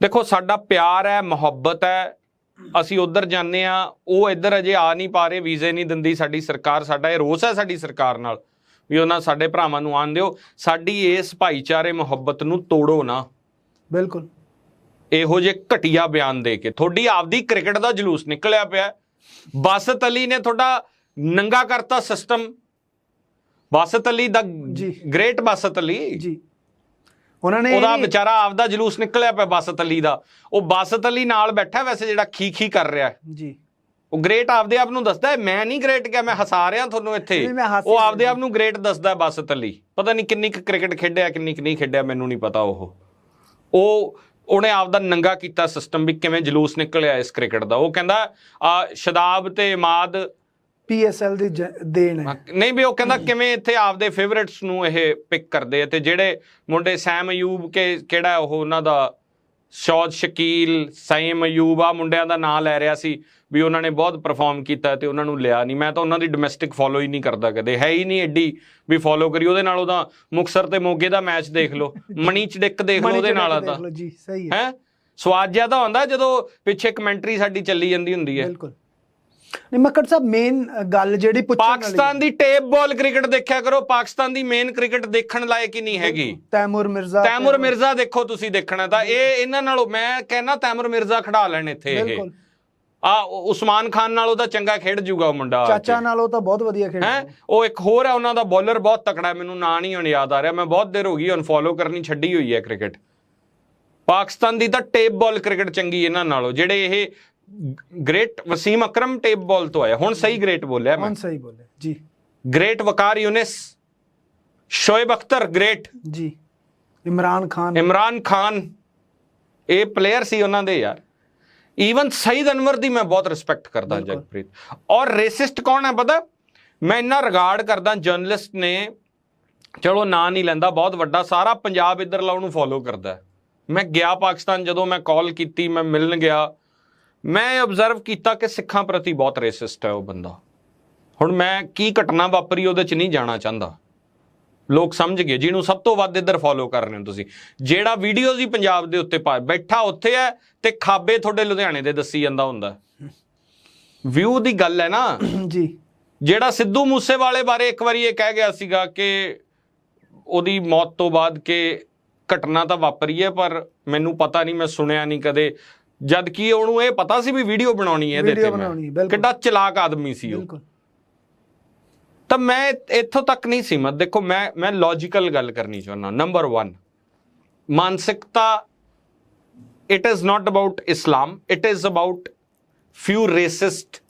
ਦੇਖੋ ਸਾਡਾ ਪਿਆਰ ਹੈ ਮੁਹੱਬਤ ਹੈ ਅਸੀਂ ਉਧਰ ਜਾਂਦੇ ਆ ਉਹ ਇੱਧਰ ਅਜੇ ਆ ਨਹੀਂ ਪਾ ਰਹੇ ਵੀਜ਼ੇ ਨਹੀਂ ਦਿੰਦੀ ਸਾਡੀ ਸਰਕਾਰ ਸਾਡਾ ਇਹ ਰੋਸ ਹੈ ਸਾਡੀ ਸਰਕਾਰ ਨਾਲ ਵੀ ਉਹਨਾਂ ਸਾਡੇ ਭਰਾਵਾਂ ਨੂੰ ਆਣ ਦਿਓ। ਸਾਡੀ ਇਸ ਭਾਈਚਾਰੇ ਮੁਹੱਬਤ ਨੂੰ ਤੋੜੋ ਨਾ। ਬਿਲਕੁਲ। ਇਹੋ ਜਿਹੇ ਘਟੀਆ ਬਿਆਨ ਦੇ ਕੇ। ਤੁਹਾਡੀ ਆਪਦੀ ਕ੍ਰਿਕਟ ਦਾ ਜਲੂਸ ਨਿਕਲਿਆ ਪਿਆ। ਬਾਸਤ ਅਲੀ ਨੇ ਤੁਹਾਡਾ ਨੰਗਾ ਕਰਤਾ ਸਿਸਟਮ ਬਾਸਤ ਅਲੀ ਦਾ ਜੀ। ਗ੍ਰੇਟ ਬਾਸਤ ਅਲੀ ਜੀ। ਉਹਨਾਂ ਨੇ ਉਹਦਾ ਵਿਚਾਰਾ ਆਪਦਾ ਜਲੂਸ ਨਿਕਲਿਆ ਪਿਆ ਬਾਸਤ ਅਲੀ ਦਾ। ਉਹ ਬਾਸਤ ਅਲੀ ਨਾਲ ਬੈਠਾ ਵੈਸੇ ਜਿਹੜਾ ਖੀ ਖੀ ਕਰ ਰਿਹਾ ਹੈ। ਜੀ। ਉਹ ਗ੍ਰੇਟ ਆਪਦੇ ਆਪ ਨੂੰ ਦੱਸਦਾ ਮੈਂ ਨਹੀਂ ਗ੍ਰੇਟ ਕਿਹਾ ਮੈਂ ਹਸਾ ਰਿਹਾ ਤੁਹਾਨੂੰ ਇੱਥੇ। ਉਹ ਆਪਦੇ ਆਪ ਨੂੰ ਗ੍ਰੇਟ ਦੱਸਦਾ ਹੈ ਬਾਸਤ ਅਲੀ ਪਤਾ ਨਹੀਂ ਕਿੰਨੀ ਕ੍ਰਿਕਟ ਖੇਡਿਆ ਕਿੰਨੀ ਕੁ ਨਹੀਂ ਖੇਡਿਆ ਮੈਨੂੰ ਨਹੀਂ ਪਤਾ ਉਹ। ਉਹ ਉਹਨੇ ਆਪਦਾ ਨੰਗਾ ਕੀਤਾ ਸਿਸਟਮ ਵੀ ਕਿਵੇਂ ਜਲੂਸ ਨਿਕਲਿਆ ਇਸ ਕ੍ਰਿਕਟ ਦਾ। ਉਹ ਕਹਿੰਦਾ ਆ ਸ਼ਦਾਬ ਤੇ ਇਮਾਦ ਪੀਐਸਐਲ ਦੀ ਦੇਣ ਹੈ। ਨਹੀਂ ਵੀ ਉਹ ਕਹਿੰਦਾ ਕਿਵੇਂ ਇੱਥੇ ਆਪਦੇ ਫੇਵਰਿਟਸ ਨੂੰ ਇਹ ਪਿਕ ਕਰਦੇ ਆ ਤੇ ਜਿਹੜੇ ਮੁੰਡੇ ਸੈਮ ਅਯੂਬ ਕੇ ਕਿਹੜਾ ਉਹ ਉਹਨਾਂ ਦਾ? ਸ਼ੌਦ ਸ਼ਕੀਲ ਸੈਮ ਅਯੂਬ ਆ ਮੁੰਡਿਆਂ ਦਾ ਨਾਂ ਲੈ ਰਿਹਾ ਸੀ ਵੀ ਉਹਨਾਂ ਨੇ ਬਹੁਤ ਪਰਫਾਰਮ ਕੀਤਾ ਤੇ ਉਹਨਾਂ ਨੂੰ ਲਿਆ ਨਹੀਂ। ਮੈਂ ਤਾਂ ਉਹਨਾਂ ਦੀ ਡੋਮੈਸਟਿਕ ਫੋਲੋ ਹੀ ਨਹੀਂ ਕਰਦਾ ਕਦੇ। ਹੈ ਹੀ ਨਹੀਂ ਐਡੀ ਵੀ ਫੋਲੋ ਕਰੀ। ਉਹਦੇ ਨਾਲ ਉਹਦਾ ਮੁਕਸਰ ਤੇ ਮੋਗੇ ਦਾ ਮੈਚ ਦੇਖ ਲਓ। ਮਣੀ ਚੜਿੱਕ ਦੇਖ ਲਓ ਉਹਦੇ ਨਾਲ ਤਾਂ। ਲਓ। ਜੀ ਸਹੀ ਹੈ। ਹੈ? ਸਵਾਦ ਜ਼ਿਆਦਾ ਹੁੰਦਾ ਜਦੋਂ ਪਿੱਛੇ ਕਮੈਂਟਰੀ ਸਾਡੀ ਚੱਲੀ ਜਾਂਦੀ ਹੁੰਦੀ ਹੈ। ਬਿਲਕੁਲ। ਨਹੀਂ ਮੱਕੜ ਸਾਹਿਬ ਮੇਨ ਗੱਲ ਜਿਹੜੀ ਪੁੱਛਣ ਵਾਲੀ ਪਾਕਿਸਤਾਨ ਦੀ ਟੇਪ ਬਾਲ ਕ੍ਰਿਕਟ ਦੇਖਿਆ ਕਰੋ ਪਾਕਿਸਤਾਨ ਦੀ ਮੇਨ ਕ੍ਰਿਕਟ ਦੇਖਣ ਲਾਇਕ ਹੀ ਨਹੀਂ ਹੈਗੀ। ਤੈਮੂਰ ਮਿਰਜ਼ਾ ਤੈਮੁਰ ਮਿਰਜ਼ਾ ਦੇਖੋ ਤੁਸੀਂ ਦੇਖਣਾ ਤਾਂ ਇਹ ਇਹਨਾਂ ਨਾਲੋਂ ਮੈਂ ਕਹਿੰਦਾ ਤੈਮੁਰ ਮਿਰਜ਼ਾ ਖੜਾ ਲੈਣ ਇੱਥੇ ਇਹ। ਬਿਲਕੁਲ। ਆ ਉਸਮਾਨ ਖਾਨ ਨਾਲ ਉਹਦਾ ਚੰਗਾ ਖੇਡ ਜੂਗਾ ਉਹ ਮੁੰਡਾ ਚਾਚਾ ਨਾਲੋਂ ਤਾਂ ਬਹੁਤ ਵਧੀਆ ਖੇਡਦਾ ਹੈ? ਉਹ ਇੱਕ ਹੋਰ ਹੈ ਉਹਨਾਂ ਦਾ ਬੋਲਰ ਬਹੁਤ ਤਕੜਾ ਹੈ, ਮੈਨੂੰ ਨਾਂ ਨਹੀਂ ਹੁਣ ਯਾਦ ਆ ਰਿਹਾ ਮੈਂ ਬਹੁਤ ਦੇਰ ਹੋ ਗਈ ਅਨਫੋਲੋ ਕਰਨੀ ਛੱਡੀ ਹੋਈ ਹੈ ਕ੍ਰਿਕਟ। ਪਾਕਿਸਤਾਨ ਦੀ ਤਾਂ ਟੇਪ ਬਾਲ ਕ੍ਰਿਕਟ ਚੰਗੀ ਇਹਨਾਂ ਨਾਲੋਂ ਜਿਹੜੇ ਇਹ great Wasim Akram tape ball ਤੋਂ ਆਇਆ ਹੁਣ ਸਹੀ ਗ੍ਰੇਟ ਬੋਲਿਆ ਮੈਂ ਹੁਣ ਸਹੀ ਬੋਲੇ ਜੀ ਗ੍ਰੇਟ ਵਕਾਰ ਯੂਨਿਸ ਸ਼ੋਇਬ ਅਖਤਰ ਗ੍ਰੇਟ ਜੀ ਇਮਰਾਨ ਖਾਨ ਇਮਰਾਨ ਖਾਨ ਇਹ ਪਲੇਅਰ ਸੀ ਉਹਨਾਂ ਦੇ ਯਾਰ ਈਵਨ ਸਈਦ ਅਨਵਰ ਦੀ ਮੈਂ ਬਹੁਤ ਰਿਸਪੈਕਟ ਕਰਦਾ। ਜਗਪ੍ਰੀਤ ਔਰ ਰੇਸਿਸਟ ਕੌਣ ਹੈ ਪਤਾ ਮੈਂ ਇੰਨਾ ਰਿਗਾਰਡ ਕਰਦਾ ਜਰਨਲਿਸਟ ਨੇ ਚਲੋ ਨਾਂ ਨਹੀਂ ਲੈਂਦਾ ਬਹੁਤ ਵੱਡਾ ਸਾਰਾ ਪੰਜਾਬ ਇੱਧਰ ਲਾ ਉਹਨੂੰ ਫੋਲੋ ਕਰਦਾ। ਮੈਂ ਗਿਆ ਪਾਕਿਸਤਾਨ ਜਦੋਂ ਮੈਂ ਕਾਲ ਕੀਤੀ ਮੈਂ ਮਿਲਣ ਗਿਆ ਮੈਂ ਆਬਜ਼ਰਵ ਕੀਤਾ ਕਿ ਸਿੱਖਾਂ ਪ੍ਰਤੀ ਬਹੁਤ ਰੇਸਿਸਟ ਹੈ ਉਹ ਬੰਦਾ। ਹੁਣ ਮੈਂ ਕੀ ਘਟਨਾ ਵਾਪਰੀ ਉਹਦੇ ਚ ਨਹੀਂ ਜਾਣਾ ਚਾਹੁੰਦਾ। ਲੋਕ ਸਮਝ ਗਏ ਜਿਹਨੂੰ ਸਭ ਤੋਂ ਵੱਧ ਇੱਧਰ ਫੋਲੋ ਕਰ ਰਹੇ ਹੋ ਤੁਸੀਂ। ਜਿਹੜਾ ਵੀਡੀਓਜ਼ ਹੀ ਪੰਜਾਬ ਦੇ ਉੱਤੇ ਪਾ ਬੈਠਾ ਉੱਥੇ ਹੈ ਤੇ ਖਾਬੇ ਤੁਹਾਡੇ ਲੁਧਿਆਣੇ ਦੇ ਦੱਸੀ ਜਾਂਦਾ ਹੁੰਦਾ। ਵਿਊ ਦੀ ਗੱਲ ਹੈ ਨਾ। ਜੀ। ਜਿਹੜਾ ਸਿੱਧੂ ਮੂਸੇਵਾਲੇ ਬਾਰੇ ਇੱਕ ਵਾਰੀ ਇਹ ਕਹਿ ਗਿਆ ਸੀਗਾ ਕਿ ਉਹਦੀ ਮੌਤ ਤੋਂ ਬਾਅਦ ਕਿ ਘਟਨਾ ਤਾਂ ਵਾਪਰੀ ਹੈ ਪਰ ਮੈਨੂੰ ਪਤਾ ਨਹੀਂ ਮੈਂ ਸੁਣਿਆ ਨਹੀਂ ਕਦੇ। ਜਦ ਕਿ ਉਹਨੂੰ ਇਹ ਪਤਾ ਸੀ ਵੀ ਵੀਡੀਓ ਬਣਾਉਣੀ ਹੈ ਇਹਦੇ ਤੇ ਮੈਂ। ਕਿੱਡਾ ਚਲਾਕ ਆਦਮੀ ਸੀ ਉਹ। ਤਾਂ ਮੈਂ ਇੱਥੋਂ ਤੱਕ ਨਹੀਂ ਸੀਮਤ ਦੇਖੋ ਮੈਂ ਮੈਂ ਲੌਜੀਕਲ ਗੱਲ ਕਰਨੀ ਚਾਹੁੰਦਾ ਨੰਬਰ 1 ਮਾਨਸਿਕਤਾ it is not about Islam it is about few racist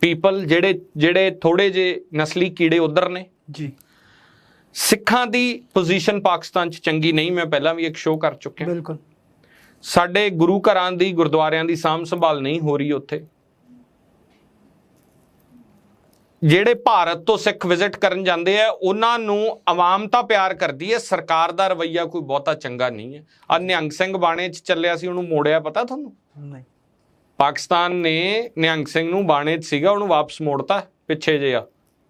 people ਜਿਹੜੇ ਜਿਹੜੇ ਥੋੜੇ ਜੇ ਨਸਲੀ ਕੀੜੇ ਉਧਰ ਨੇ। ਜੀ। ਸਿੱਖਾਂ ਦੀ ਪੋਜੀਸ਼ਨ ਪਾਕਿਸਤਾਨ 'ਚ ਚੰਗੀ ਨਹੀਂ ਮੈਂ ਪਹਿਲਾਂ ਵੀ ਇੱਕ ਸ਼ੋਅ ਕਰ ਚੁੱਕਿਆ। ਬਿਲਕੁਲ। ਸਾਡੇ ਗੁਰੂ ਘਰਾਂ ਦੀ ਗੁਰਦੁਆਰਿਆਂ ਦੀ ਸਾਂਭ ਸੰਭਾਲ ਨਹੀਂ ਹੋ ਰਹੀ ਉੱਥੇ। ਜਿਹੜੇ ਭਾਰਤ ਤੋਂ ਸਿੱਖ ਵਿਜ਼ਿਟ ਕਰਨ ਜਾਂਦੇ ਆ ਉਹਨਾਂ ਨੂੰ ਆਵਾਮ ਤਾਂ ਪਿਆਰ ਕਰਦੀ ਹੈ ਸਰਕਾਰ ਦਾ ਰਵੱਈਆ ਕੋਈ ਬਹੁਤਾ ਚੰਗਾ ਨਹੀਂ ਹੈ ਆ ਨਿਹੰਗ ਸਿੰਘ ਬਾਣੇ 'ਚ ਚੱਲਿਆ ਸੀ ਉਹਨੂੰ ਮੋੜਿਆ ਪਤਾ ਤੁਹਾਨੂੰ? ਨਹੀਂ। ਪਾਕਿਸਤਾਨ ਨੇ ਨਿਹੰਗ ਸਿੰਘ ਨੂੰ ਬਾਣੇ 'ਚ ਸੀਗਾ ਉਹਨੂੰ ਵਾਪਸ ਮੋੜਤਾ ਪਿੱਛੇ ਜੇ ਆ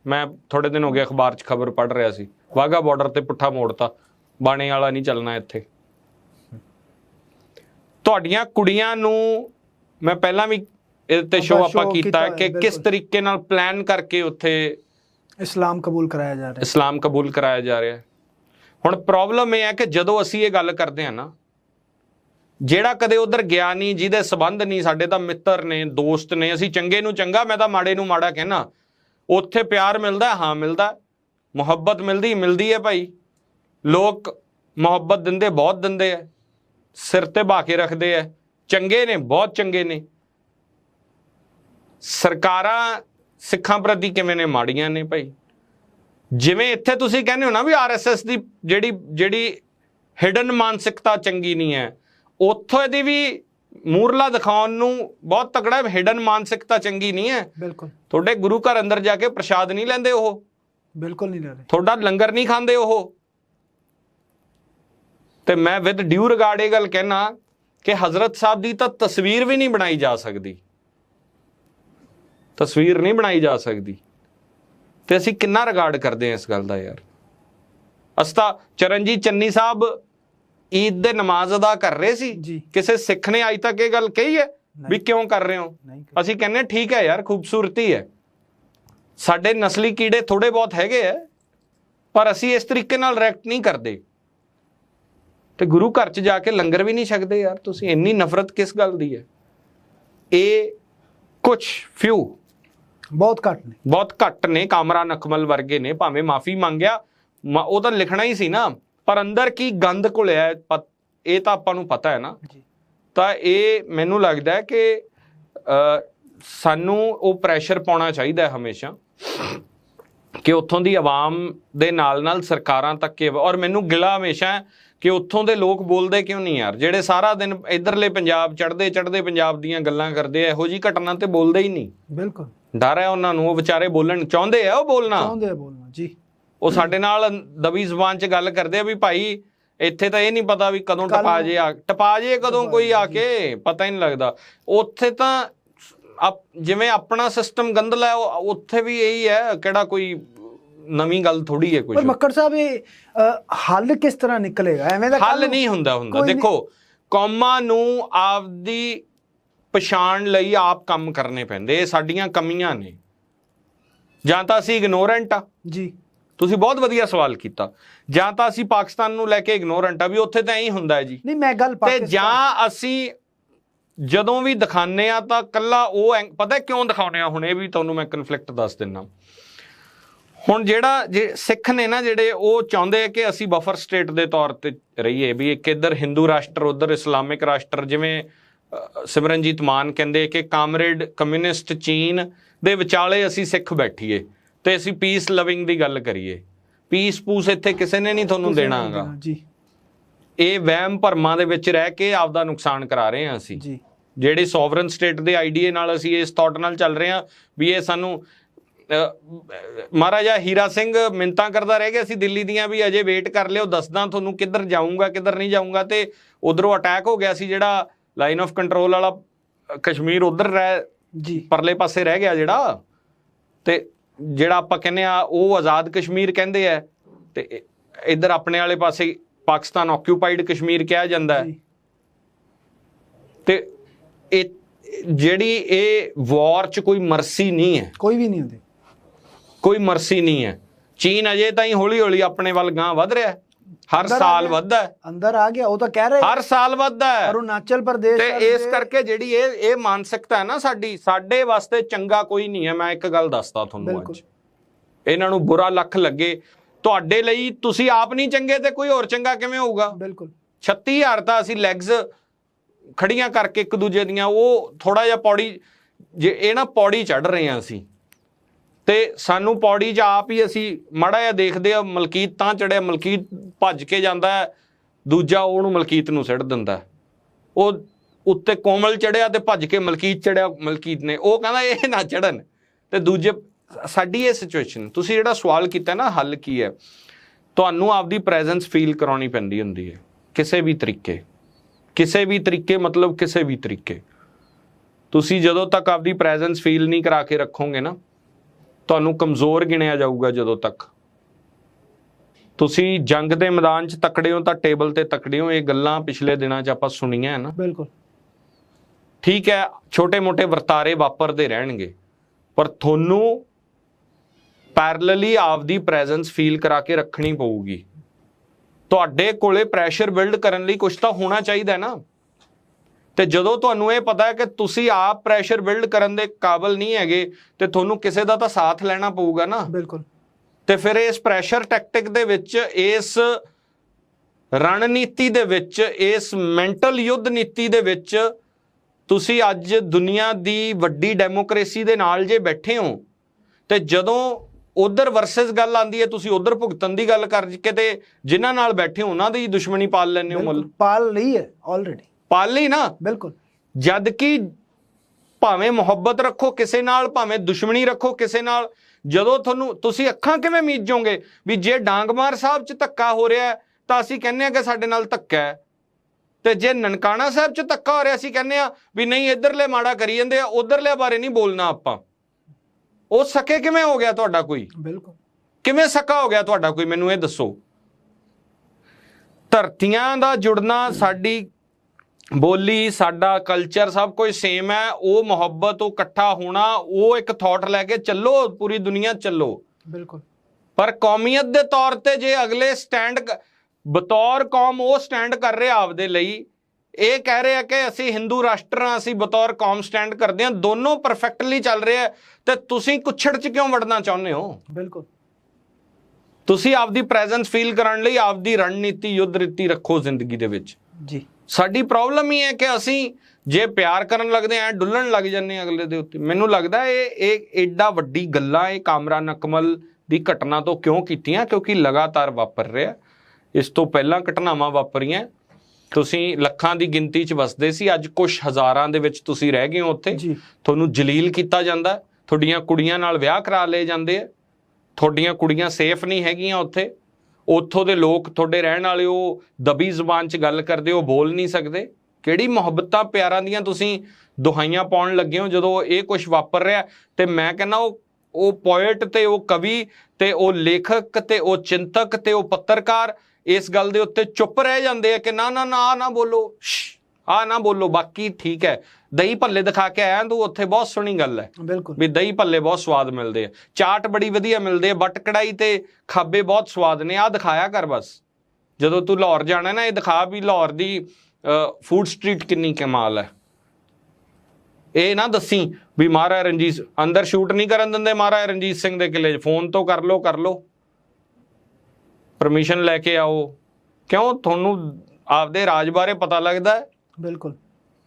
ਮੈਂ ਥੋੜੇ ਦਿਨ ਹੋ ਗਏ ਅਖਬਾਰ 'ਚ ਖਬਰ ਪੜ੍ਹ ਰਿਹਾ ਸੀ। ਵਾਗਾ ਬਾਰਡਰ ਤੇ ਪੁੱਠਾ ਮੋੜਤਾ। ਬਾਣੇ ਵਾਲਾ ਨਹੀਂ ਚੱਲਣਾ ਇੱਥੇ। ਤੁਹਾਡੀਆਂ ਕੁੜੀਆਂ ਨੂੰ ਮੈਂ ਪਹਿਲਾਂ ਵੀ ਇਹਦੇ ਤੇ ਸ਼ੋਅ ਆਪਾਂ ਕੀਤਾ ਕਿ ਕਿਸ। ਤਰੀਕੇ ਨਾਲ ਪਲਾਨ ਕਰਕੇ ਉੱਥੇ ਇਸਲਾਮ ਕਬੂਲ ਕਰਾਇਆ ਜਾ ਰਿਹਾ ਇਸਲਾਮ ਕਬੂਲ ਕਰਾਇਆ ਜਾ ਰਿਹਾ ਹੁਣ ਪ੍ਰੋਬਲਮ ਇਹ ਹੈ ਕਿ ਜਦੋਂ ਅਸੀਂ ਇਹ ਗੱਲ ਕਰਦੇ ਹਾਂ ਨਾ ਜਿਹੜਾ ਕਦੇ ਉਧਰ ਗਿਆ ਨਹੀਂ ਜਿਹਦੇ ਸਬੰਧ ਨਹੀਂ ਸਾਡੇ ਤਾਂ ਮਿੱਤਰ ਨੇ ਦੋਸਤ ਨੇ ਅਸੀਂ ਚੰਗੇ ਨੂੰ ਚੰਗਾ ਮੈਂ ਤਾਂ ਮਾੜੇ ਨੂੰ ਮਾੜਾ ਕਹਿਣਾ ਉੱਥੇ ਪਿਆਰ ਮਿਲਦਾ ਹੈ? ਮਿਲਦਾ। ਮੁਹੱਬਤ ਮਿਲਦੀ ਮਿਲਦੀ ਹੈ ਭਾਈ ਲੋਕ ਮੁਹੱਬਤ ਦਿੰਦੇ ਬਹੁਤ ਦਿੰਦੇ ਆ ਸਿਰ ਤੇ ਬਾ ਕੇ ਰੱਖਦੇ ਆ। ਚੰਗੇ ਨੇ ਬਹੁਤ ਚੰਗੇ ਨੇ। ਸਰਕਾਰਾਂ ਸਿੱਖਾਂ ਪ੍ਰਤੀ ਕਿਵੇਂ ਨੇ? ਮਾੜੀਆਂ ਨੇ ਭਾਈ। ਜਿਵੇਂ ਇੱਥੇ ਤੁਸੀਂ ਕਹਿੰਦੇ ਹੋ ਨਾ ਵੀ ਆਰਐਸਐਸ ਦੀ ਜਿਹੜੀ ਜਿਹੜੀ ਹਿਡਨ ਮਾਨਸਿਕਤਾ ਚੰਗੀ ਨਹੀਂ ਹੈ ਉੱਥੋਂ ਦੀ ਵੀ ਮੂਰਲਾ ਦਿਖਾਉਣ ਨੂੰ ਬਹੁਤ ਤਕੜਾ ਹਿਡਨ ਮਾਨਸਿਕਤਾ ਚੰਗੀ ਨਹੀਂ ਹੈ। ਬਿਲਕੁਲ। ਤੁਹਾਡੇ ਗੁਰੂ ਘਰ ਅੰਦਰ ਜਾ ਕੇ ਪ੍ਰਸ਼ਾਦ ਨਹੀਂ ਲੈਂਦੇ ਉਹ? ਬਿਲਕੁਲ ਨਹੀਂ ਲੈ ਰਹੇ ਤੁਹਾਡਾ ਲੰਗਰ ਨਹੀਂ ਖਾਂਦੇ ਉਹ? ਤੇ ਮੈਂ ਵਿਦ ਡਿਊ ਰਿਗਾਰਡ ਇਹ ਗੱਲ ਕਹਿਣਾ ਕਿ ਹਜ਼ਰਤ ਸਾਹਿਬ ਦੀ ਤਾਂ ਤਸਵੀਰ ਵੀ ਨਹੀਂ ਬਣਾਈ ਜਾ ਸਕਦੀ। ਤਸਵੀਰ ਨਹੀਂ ਬਣਾਈ ਜਾ ਸਕਦੀ। ਤੇ ਅਸੀਂ ਕਿੰਨਾ ਰਿਗਾਰਡ ਕਰਦੇ ਹਾਂ ਇਸ ਗੱਲ ਦਾ ਯਾਰ। ਅਸਤਾ ਚਰਨਜੀਤ ਚੰਨੀ ਸਾਹਿਬ ਈਦ ਦੇ ਨਮਾਜ਼ ਅਦਾ ਕਰ ਰਹੇ ਸੀ। ਕਿਸੇ ਸਿੱਖ ਨੇ ਅੱਜ ਤੱਕ ਇਹ ਗੱਲ ਕਹੀ ਹੈ ਵੀ। ਕਿਉਂ ਕਰ ਰਹੇ ਹੋ? ਅਸੀਂ ਕਹਿੰਦੇ ਠੀਕ ਹੈ ਯਾਰ ਖੂਬਸੂਰਤੀ ਹੈ। ਸਾਡੇ ਨਸਲੀ ਕੀੜੇ ਥੋੜੇ ਬਹੁਤ ਹੈਗੇ ਆ ਪਰ ਅਸੀਂ ਇਸ ਤਰੀਕੇ ਨਾਲ ਰਿਐਕਟ ਨਹੀਂ ਕਰਦੇ। ਤੇ ਗੁਰੂ ਘਰ 'ਚ ਜਾ ਕੇ ਲੰਗਰ ਵੀ ਨਹੀਂ ਛਕਦੇ ਯਾਰ ਤੁਸੀਂ ਇੰਨੀ ਨਫ਼ਰਤ ਕਿਸ ਗੱਲ ਦੀ ਹੈ? ਇਹ ਕੁਝ ਫਿਊ ਬਹੁਤ ਘੱਟ ਨੇ। ਬਹੁਤ ਘੱਟ ਨੇ ਕਾਮਰਾ ਨਖਮਲ ਵਰਗੇ ਨੇ ਭਾਵੇਂ ਮਾਫੀ ਮੰਗਿਆ ਉਹ ਤਾਂ ਲਿਖਣਾ ਹੀ ਸੀ ਨਾ ਪਰ ਅੰਦਰ ਕੀ ਗੰਦ ਘੁਲਿਆ ਇਹ ਤਾਂ ਆਪਾਂ ਨੂੰ ਪਤਾ ਹੈ ਨਾ। ਤਾਂ ਇਹ ਮੈਨੂੰ ਲੱਗਦਾ ਹੈ ਕਿ ਸਾਨੂੰ ਉਹ ਪ੍ਰੈਸ਼ਰ ਪਾਉਣਾ ਚਾਹੀਦਾ ਹੈ ਹਮੇਸ਼ਾ ਕਿ ਉੱਥੋਂ ਦੀ ਆਵਾਮ ਦੇ ਨਾਲ ਨਾਲ ਸਰਕਾਰਾਂ ਤੱਕ ਔਰ ਮੈਨੂੰ ਗਿਲਾ ਹਮੇਸ਼ਾ ਕਿ ਉੱਥੋਂ ਦੇ ਲੋਕ ਬੋਲਦੇ ਕਿਉਂ ਨਹੀਂ ਯਾਰ? ਜਿਹੜੇ ਸਾਰਾ ਦਿਨ ਇਧਰਲੇ ਪੰਜਾਬ ਚੜਦੇ ਚੜਦੇ ਪੰਜਾਬ ਦੀਆਂ ਗੱਲਾਂ ਕਰਦੇ ਆ ਇਹੋ ਜੀ ਘਟਨਾ ਤੇ ਬੋਲਦੇ ਹੀ ਨਹੀਂ। ਬਿਲਕੁਲ। ਡਰ ਹੈ ਉਹਨਾਂ ਨੂੰ ਉਹ ਵਿਚਾਰੇ ਬੋਲਣ ਚਾਹੁੰਦੇ ਆ ਉਹ ਬੋਲਣਾ? ਚਾਹੁੰਦੇ ਆ ਬੋਲਣਾ ਜੀ। ਉਹ ਸਾਡੇ ਨਾਲ ਦਬੀ ਜ਼ੁਬਾਨ 'ਚ ਗੱਲ ਕਰਦੇ ਆ ਵੀ ਭਾਈ ਇੱਥੇ ਤਾਂ ਇਹ ਨਹੀਂ ਪਤਾ ਵੀ ਕਦੋਂ ਟਪਾ ਜੇ ਆ ਟਪਾ ਜੇ ਕਦੋਂ ਕੋਈ ਆ ਕੇ ਪਤਾ ਹੀ ਨਹੀਂ ਲੱਗਦਾ। ਉੱਥੇ ਤਾਂ ਜਿਵੇਂ ਆਪਣਾ ਸਿਸਟਮ ਗੰਦਲਾ ਉੱਥੇ ਵੀ ਇਹੀ ਹੈ ਕਿਹੜਾ ਕੋਈ ਨਵੀਂ ਗੱਲ ਥੋੜੀ ਹੈ ਪਰ ਕੁਝ ਮੱਕੜ ਸਾਹਿਬ ਇਹ ਹੱਲ ਕਿਸ ਤਰ੍ਹਾਂ ਨਿਕਲੇਗਾ? ਐਵੇਂ ਦਾ ਹੱਲ ਨਹੀਂ ਹੁੰਦਾ ਹੁੰਦਾ। ਕੋਈ ਦੇਖੋ ਕੌਮਾਂ ਨੂੰ ਆਪਦੀ ਪਛਾਣ ਲਈ ਆਪ ਕੰਮ ਕਰਨੇ ਪੈਂਦੇ ਇਹ ਸਾਡੀਆਂ ਕਮੀਆਂ ਨੇ। ਜਾਂ ਤਾਂ ਅਸੀਂ ਇਗਨੋਰੈਂਟ ਆ। ਜੀ। ਤੁਸੀਂ ਬਹੁਤ ਵਧੀਆ ਸਵਾਲ ਕੀਤਾ। ਜਾਂ ਤਾਂ ਅਸੀਂ ਪਾਕਿਸਤਾਨ ਨੂੰ ਲੈ ਕੇ ਇਗਨੋਰੈਂਟ ਆ ਵੀ ਉੱਥੇ ਤਾਂ ਐਂ ਹੀ ਹੁੰਦਾ ਹੈ ਜੀ। ਨਹੀਂ ਮੈਂ ਗੱਲ ਤੇ ਪਾਕਿਸਤਾਨ ਜਾਂ ਅਸੀਂ ਜਦੋਂ ਵੀ ਦਿਖਾਉਂਦੇ ਆ ਤਾਂ ਕੱਲਾ ਉਹ ਪਤਾ ਕਿਉਂ ਦਿਖਾਉਂਦੇ ਆ ਹੁਣ? ਇਹ ਵੀ ਤੁਹਾਨੂੰ ਮੈਂ ਕਨਫਲਿਕਟ ਦੱਸ ਦਿੰਨਾ ਹੁਣ ਜਿਹੜਾ ਜੇ ਸਿੱਖ ਨੇ ਨਾ ਜਿਹੜੇ ਉਹ ਚਾਹੁੰਦੇ ਆ ਕਿ ਅਸੀਂ ਬਫਰ ਸਟੇਟ ਦੇ ਤੌਰ ਤੇ ਰਹੀਏ ਵੀ ਇੱਕ ਇੱਧਰ ਹਿੰਦੂ ਰਾਸ਼ਟਰ ਉਧਰ ਇਸਲਾਮਿਕ ਰਾਸ਼ਟਰ ਜਿਵੇਂ ਸਿਮਰਨਜੀਤ ਮਾਨ ਕਹਿੰਦੇ ਕਿ ਕਾਮਰੇਡ ਕਮਿਊਨਿਸਟ ਚੀਨ ਦੇ ਵਿਚਾਲੇ ਅਸੀਂ ਸਿੱਖ ਬੈਠੀਏ ਤੇ ਅਸੀਂ ਪੀਸ ਲਵਿੰਗ ਦੀ ਗੱਲ ਕਰੀਏ। ਪੀਸ ਪੂਸ ਇੱਥੇ ਕਿਸੇ ਨੇ ਨਹੀਂ ਤੁਹਾਨੂੰ ਕਿਸੇ ਦੇਣਾ ਨੂੰ ਹੈਗਾ ਦੇਣਾ, ਜੀ। ਇਹ ਵਹਿਮ ਭਰਮਾਂ ਦੇ ਵਿੱਚ ਰਹਿ ਕੇ ਆਪਦਾ ਨੁਕਸਾਨ ਕਰਾ ਰਹੇ ਹਾਂ ਅਸੀਂ। ਜੀ। ਜਿਹੜੇ ਸੋਵਰਨ ਸਟੇਟ ਦੇ ਆਈਡੀਏ ਨਾਲ ਅਸੀਂ ਇਸ ਥਾਟ ਨਾਲ ਚੱਲ ਰਹੇ ਹਾਂ ਵੀ ਇਹ ਸਾਨੂੰ ਮਹਾਰਾਜਾ ਹੀਰਾ ਸਿੰਘ ਮਿੰਤਾਂ ਕਰਦਾ ਰਹਿ ਗਿਆ ਸੀ ਦਿੱਲੀ ਦੀਆਂ ਵੀ ਅਜੇ ਵੇਟ ਕਰ ਲਿਓ ਦੱਸਦਾ ਤੁਹਾਨੂੰ ਕਿੱਧਰ ਜਾਊਂਗਾ ਕਿੱਧਰ ਨਹੀਂ ਜਾਊਂਗਾ ਤੇ ਉਧਰੋਂ ਅਟੈਕ ਹੋ ਗਿਆ ਸੀ ਜਿਹੜਾ ਲਾਈਨ ਆਫ ਕੰਟਰੋਲ ਵਾਲਾ ਕਸ਼ਮੀਰ ਉਧਰ ਰਹਿ ਜੀ। ਪਰਲੇ ਪਾਸੇ ਰਹਿ ਗਿਆ ਜਿਹੜਾ ਤੇ ਜਿਹੜਾ ਆਪਾਂ ਕਹਿੰਦੇ ਆ ਉਹ ਆਜ਼ਾਦ ਕਸ਼ਮੀਰ ਕਹਿੰਦੇ ਆ ਤੇ ਇੱਧਰ ਆਪਣੇ ਵਾਲੇ ਪਾਸੇ ਪਾਕਿਸਤਾਨ ਆਕਿਊਪਾਈਡ ਕਸ਼ਮੀਰ ਕਿਹਾ ਜਾਂਦਾ ਹੈ। ਤੇ ਇਹ ਜਿਹੜੀ ਇਹ ਵਾਰ 'ਚ ਕੋਈ ਮਰਸੀ ਨਹੀਂ ਹੈ। ਕੋਈ ਵੀ ਨਹੀਂ ਹੁੰਦੇ। ਕੋਈ ਮਰਸੀ ਨਹੀਂ ਹੈ। ਚੀਨ ਅਜੇ ਤਾਂ ਹੀ ਹੌਲੀ ਹੌਲੀ ਆਪਣੇ ਵੱਲ ਗਾਂ ਵਧ ਰਿਹਾ ਹੈ। ਹਰ ਸਾਲ। ਵੱਧਦਾ ਹੈ। ਅੰਦਰ ਆ ਗਿਆ ਉਹ ਤਾਂ ਕਹਿ ਰਹੇ ਹਰ ਸਾਲ ਵੱਧਦਾ ਹੈ। ਅਰੁਣਾਚਲ ਪ੍ਰਦੇਸ਼ ਤੇ ਇਸ ਕਰਕੇ ਜਿਹੜੀ ਇਹ ਇਹ ਮਾਨਸਿਕਤਾ ਹੈ ਨਾ ਸਾਡੀ ਸਾਡੇ ਵਾਸਤੇ ਚੰਗਾ ਕੋਈ ਨਹੀਂ ਹੈ। ਮੈਂ ਇੱਕ ਗੱਲ ਦੱਸਦਾ ਤੁਹਾਨੂੰ। ਅੱਜ। ਇਹਨਾਂ ਨੂੰ ਬੁਰਾ ਲੱਖ ਲੱਗੇ। ਤੁਹਾਡੇ ਲਈ ਤੁਸੀਂ ਆਪ ਨਹੀਂ ਚੰਗੇ ਤੇ ਕੋਈ ਹੋਰ ਚੰਗਾ ਕਿਵੇਂ ਹੋਊਗਾ? ਬਿਲਕੁਲ। 36000 ਤਾਂ ਅਸੀਂ ਲੈਗਸ ਖੜੀਆਂ ਕਰਕੇ ਇੱਕ ਦੂਜੇ ਦੀਆਂ ਉਹ ਥੋੜਾ ਜਿਹਾ ਪੌੜੀ ਜੇ ਇਹ ਨਾ ਪੌੜੀ ਚੜ ਰਹੇ ਆ ਅਸੀਂ। ਤੇ ਸਾਨੂੰ ਪੌੜੀ 'ਚ ਆਪ ਹੀ ਅਸੀਂ ਮਾੜਾ ਜਿਹਾ ਦੇਖਦੇ ਆ, ਮਲਕੀਤ ਤਾਂ ਚੜਿਆ, ਮਲਕੀਤ ਭੱਜ ਕੇ ਜਾਂਦਾ ਦੂਜਾ ਉਹਨੂੰ ਮਲਕੀਤ ਨੂੰ ਸਿੱਟ ਦਿੰਦਾ ਉਹ ਉੱਤੇ ਕੋਮਲ ਚੜਿਆ ਤੇ ਭੱਜ ਕੇ ਮਲਕੀਤ ਚੜਿਆ, ਮਲਕੀਤ ਨੇ, ਉਹ ਕਹਿੰਦਾ ਇਹ ਨਾ ਚੜਨ। ਤੇ ਦੂਜੇ ਸਾਡੀ ਇਹ ਸਿਚੁਏਸ਼ਨ ਤੁਸੀਂ ਜਿਹੜਾ ਸਵਾਲ ਕੀਤਾ ਨਾ, ਹੱਲ ਕੀ ਹੈ? ਤੁਹਾਨੂੰ ਆਪਦੀ ਪ੍ਰੈਜ਼ੈਂਸ ਫੀਲ ਕਰਾਉਣੀ ਪੈਂਦੀ ਹੁੰਦੀ ਹੈ, ਕਿਸੇ ਵੀ ਤਰੀਕੇ। ਕਿਸੇ ਵੀ ਤਰੀਕੇ ਮਤਲਬ ਕਿਸੇ ਵੀ ਤਰੀਕੇ। ਤੁਸੀਂ ਜਦੋਂ ਤੱਕ ਆਪਦੀ ਪ੍ਰੈਜ਼ੈਂਸ ਫੀਲ ਨਹੀਂ ਕਰਾ ਕੇ ਰੱਖੋਗੇ ਨਾ ਤੁਹਾਨੂੰ ਕਮਜ਼ੋਰ ਗਿਣਿਆ ਜਾਊਗਾ ਜਦੋਂ ਤੱਕ। ਤੁਸੀਂ ਜੰਗ ਦੇ ਮੈਦਾਨ 'ਚ ਤਕੜੇ ਹੋ ਤਾਂ ਟੇਬਲ ਤੇ ਤਕੜੇ ਹੋ ਇਹ ਗੱਲਾਂ ਪਿਛਲੇ ਦਿਨਾਂ 'ਚ ਆਪਾਂ ਸੁਣੀਆਂ ਹੈ ਨਾ। ਬਿਲਕੁਲ। ਠੀਕ ਹੈ ਛੋਟੇ-ਮੋਟੇ ਵਰਤਾਰੇ ਵਾਪਰਦੇ ਰਹਿਣਗੇ ਪਰ ਤੁਹਾਨੂੰ ਪੈਰਲਲੀ ਆਪਦੀ ਪ੍ਰੈਜ਼ੈਂਸ ਫੀਲ ਕਰਾ ਕੇ ਰੱਖਣੀ ਪਊਗੀ। ਤੁਹਾਡੇ ਕੋਲੇ ਪ੍ਰੈਸ਼ਰ ਬਿਲਡ ਕਰਨ ਲਈ ਕੁਝ ਤਾਂ ਹੋਣਾ ਚਾਹੀਦਾ ਹੈ ਨਾ। ਤੇ ਜਦੋਂ ਤੁਹਾਨੂੰ ਇਹ ਪਤਾ ਹੈ ਕਿ ਤੁਸੀਂ ਆਪ ਪ੍ਰੈਸ਼ਰ ਬਿਲਡ ਕਰਨ ਦੇ ਕਾਬਿਲ ਨਹੀਂ ਹੈਗੇ ਤੇ ਤੁਹਾਨੂੰ ਕਿਸੇ ਦਾ ਤਾਂ ਸਾਥ ਲੈਣਾ ਪਊਗਾ ਨਾ। ਬਿਲਕੁਲ। ਤੇ ਫਿਰ ਇਸ ਪ੍ਰੈਸ਼ਰ ਟੈਕਟਿਕ ਦੇ ਵਿੱਚ ਇਸ ਰਣਨੀਤੀ ਦੇ ਵਿੱਚ ਇਸ ਮੈਂਟਲ ਯੁੱਧ ਨੀਤੀ ਦੇ ਵਿੱਚ ਤੁਸੀਂ ਅੱਜ ਦੁਨੀਆ ਦੀ ਵੱਡੀ ਡੈਮੋਕ੍ਰੇਸੀ ਦੇ ਨਾਲ ਜੇ ਬੈਠੇ ਹੋ ਤੇ ਜਦੋਂ ਉਧਰ ਵਰਸਸ ਗੱਲ ਆਂਦੀ ਹੈ ਤੁਸੀਂ ਉਧਰ ਭੁਗਤਣ ਦੀ ਗੱਲ ਕਰ ਕੇ ਤੇ ਜਿਨ੍ਹਾਂ ਨਾਲ ਬੈਠੇ ਹੋ ਉਹਨਾਂ ਦੀ ਦੁਸ਼ਮਣੀ ਪਾਲ ਲੈਂਦੇ ਹੋ ਮੁੱਲ। ਪਾਲ ਲਈ ਹੈ ਆਲਰੇਡੀ ਪਾਲ ਲਈ ਨਾ। ਬਿਲਕੁਲ। ਜਦ ਕਿ ਭਾਵੇਂ ਮੁਹੱਬਤ ਰੱਖੋ ਕਿਸੇ ਨਾਲ ਭਾਵੇਂ ਦੁਸ਼ਮਣੀ ਰੱਖੋ ਕਿਸੇ ਨਾਲ ਜਦੋਂ ਤੁਹਾਨੂੰ ਤੁਸੀਂ ਅੱਖਾਂ ਕਿਵੇਂ ਮੀਚੋਗੇ ਵੀ ਜੇ ਡਾਂਗਮਾਰ ਸਾਹਿਬ 'ਚ ਧੱਕਾ ਹੋ ਰਿਹਾ ਤਾਂ ਅਸੀਂ ਕਹਿੰਦੇ ਆ ਕਿ ਸਾਡੇ ਨਾਲ ਧੱਕਾ ਹੈ। ਤੇ ਜੇ ਨਨਕਾਣਾ ਸਾਹਿਬ 'ਚ ਧੱਕਾ ਹੋ ਰਿਹਾ ਅਸੀਂ ਕਹਿੰਦੇ ਆ ਵੀ ਨਹੀਂ ਇਧਰਲੇ ਮਾੜਾ ਕਰੀ ਜਾਂਦੇ ਆ ਉਧਰਲੇ ਬਾਰੇ ਨਹੀਂ ਬੋਲਣਾ ਆਪਾਂ। ਉਹ ਸਕੇ ਕਿਵੇਂ ਹੋ ਗਿਆ ਤੁਹਾਡਾ ਕੋਈ? ਬਿਲਕੁਲ। ਕਿਵੇਂ ਸਕਾ ਹੋ ਗਿਆ ਤੁਹਾਡਾ ਕੋਈ? ਮੈਨੂੰ ਇਹ ਦੱਸੋ। ਧਰਤੀਆਂ ਦਾ ਜੁੜਨਾ ਸਾਡੀ ਬੋਲੀ ਸਾਡਾ ਕਲਚਰ ਸਭ ਕੁਝ ਸੇਮ ਹੈ ਉਹ ਮੁਹੱਬਤ ਉਹ ਇਕੱਠਾ ਹੋਣਾ ਉਹ ਇੱਕ ਥਾਟ ਲੈ ਕੇ ਚੱਲੋ ਪੂਰੀ ਦੁਨੀਆ ਚੱਲੋ। ਬਿਲਕੁਲ। ਪਰ ਕੌਮੀਅਤ ਦੇ ਤੌਰ ਤੇ ਜੇ ਅਗਲੇ ਸਟੈਂਡ ਬਤੌਰ ਕੌਮ ਉਹ ਸਟੈਂਡ ਕਰ ਰਹੇ ਆਪਦੇ ਲਈ ਇਹ ਕਹਿ ਰਹੇ ਆ ਕਿ ਅਸੀਂ ਹਿੰਦੂ ਰਾਸ਼ਟਰ ਹਾਂ ਅਸੀਂ ਬਤੌਰ ਕੌਮ ਸਟੈਂਡ ਕਰਦੇ ਹਾਂ ਦੋਨੋਂ ਪਰਫੈਕਟਲੀ ਚੱਲ ਰਿਹਾ ਤੇ ਤੁਸੀਂ ਕੁੱਛੜ 'ਚ ਕਿਉਂ ਵੜਨਾ ਚਾਹੁੰਦੇ ਹੋ? ਬਿਲਕੁਲ। ਤੁਸੀਂ ਆਪਦੀ ਪ੍ਰੈਜ਼ੈਂਸ ਫੀਲ ਕਰਨ ਲਈ ਆਪਦੀ ਰਣਨੀਤੀ ਯੁੱਧ ਰੀਤੀ ਰੱਖੋ ਜ਼ਿੰਦਗੀ ਦੇ ਵਿੱਚ। ਜੀ। ਸਾਡੀ ਪ੍ਰੋਬਲਮ ਹੀ ਹੈ ਕਿ ਅਸੀਂ ਜੇ ਪਿਆਰ ਕਰਨ ਲੱਗਦੇ ਆ ਡੁੱਲਣ ਲੱਗ ਜੰਨੇ ਅਗਲੇ ਦੇ ਉੱਤੇ। ਮੈਨੂੰ ਲੱਗਦਾ ਇਹ ਇਹ ਐਡਾ ਵੱਡੀ ਗੱਲਾਂ ਇਹ ਕਾਮਰਾਨ ਅਕਮਲ ਦੀ ਘਟਨਾ ਤੋਂ ਕਿਉਂ ਕੀਤੀਆਂ? ਕਿਉਂਕਿ ਲਗਾਤਾਰ ਵਾਪਰ ਰਿਹਾ। ਇਸ ਤੋਂ ਪਹਿਲਾਂ ਘਟਨਾਵਾਂ ਵਾਪਰੀਆਂ। ਤੁਸੀਂ ਲੱਖਾਂ ਦੀ ਗਿਣਤੀ 'ਚ ਵਸਦੇ ਸੀ। ਅੱਜ ਕੁਝ ਹਜ਼ਾਰਾਂ ਦੇ ਵਿੱਚ ਤੁਸੀਂ ਰਹਿ ਗਏ ਹੋ ਉੱਥੇ। ਤੁਹਾਨੂੰ ਜਲੀਲ ਕੀਤਾ ਜਾਂਦਾ। ਤੁਹਾਡੀਆਂ ਕੁੜੀਆਂ ਨਾਲ ਵਿਆਹ ਕਰਾ ਲਏ ਜਾਂਦੇ ਆ। ਤੁਹਾਡੀਆਂ ਕੁੜੀਆਂ ਸੇਫ ਨਹੀਂ ਹੈਗੀਆਂ ਉੱਥੇ। ਉੱਥੋਂ ਦੇ ਲੋਕ ਤੁਹਾਡੇ ਰਹਿਣ ਵਾਲੇ ਉਹ ਦਬੀ ਜ਼ੁਬਾਨ 'ਚ ਗੱਲ ਕਰਦੇ ਉਹ ਬੋਲ ਨਹੀਂ ਸਕਦੇ। ਕਿਹੜੀ ਮੁਹੱਬਤਾਂ ਪਿਆਰਾਂ ਦੀਆਂ ਤੁਸੀਂ ਦੁਹਾਈਆਂ ਪਾਉਣ ਲੱਗੇ ਹੋ ਜਦੋਂ ਇਹ ਕੁਝ ਵਾਪਰ ਰਿਹਾ? ਤੇ ਮੈਂ ਕਹਿੰਦਾ ਉਹ ਉਹ ਪੋਇਟ ਤੇ ਉਹ ਕਵੀ ਤੇ ਉਹ ਲੇਖਕ ਤੇ ਉਹ ਚਿੰਤਕ ਤੇ ਉਹ ਪੱਤਰਕਾਰ ਇਸ ਗੱਲ ਦੇ ਉੱਤੇ ਚੁੱਪ ਰਹਿ ਜਾਂਦੇ ਆ ਕਿ ਨਾ ਨਾ ਨਾ ਨਾ ਬੋਲੋ। ਆ ਨਾ ਬੋਲੋ ਬਾਕੀ ਠੀਕ ਹੈ। ਦਹੀਂ ਭੱਲੇ ਦਿਖਾ ਕੇ ਆਇਆ ਤੂੰ ਉੱਥੇ ਬਹੁਤ ਸੋਹਣੀ ਗੱਲ ਹੈ। ਬਿਲਕੁਲ। ਵੀ ਦਹੀਂ ਭੱਲੇ ਬਹੁਤ ਸਵਾਦ ਮਿਲਦੇ ਆ। ਚਾਟ ਬੜੀ ਵਧੀਆ ਮਿਲਦੇ ਆ ਬਟ ਕੜਾਈ ਤੇ ਖਾਬੇ ਬਹੁਤ ਸਵਾਦ ਨੇ। ਆ ਦਿਖਾਇਆ ਕਰ ਬਸ। ਜਦੋਂ ਤੂੰ ਲਾਹੌਰ ਜਾਣਾ ਨਾ ਇਹ ਦਿਖਾ ਵੀ ਲਾਹੌਰ ਦੀ ਫੂਡ ਸਟਰੀਟ ਕਿੰਨੀ ਕਮਾਲ ਹੈ। ਇਹ ਨਾ ਦੱਸੀ ਵੀ ਮਹਾਰਾਜਾ ਰਣਜੀਤ ਅੰਦਰ ਸ਼ੂਟ ਨਹੀਂ ਕਰਨ ਦਿੰਦੇ ਮਹਾਰਾਜਾ ਰਣਜੀਤ ਸਿੰਘ ਦੇ ਕਿਲੇ 'ਚ। ਫੋਨ ਤੋਂ ਕਰ ਲੋ ਕਰ ਲੋ ਪਰਮਿਸ਼ਨ ਲੈ ਕੇ ਆਓ। ਕਿਉਂ? ਤੁਹਾਨੂੰ ਆਪਦੇ ਰਾਜ ਬਾਰੇ ਪਤਾ ਲੱਗਦਾ ਹੈ। ਬਿਲਕੁਲ।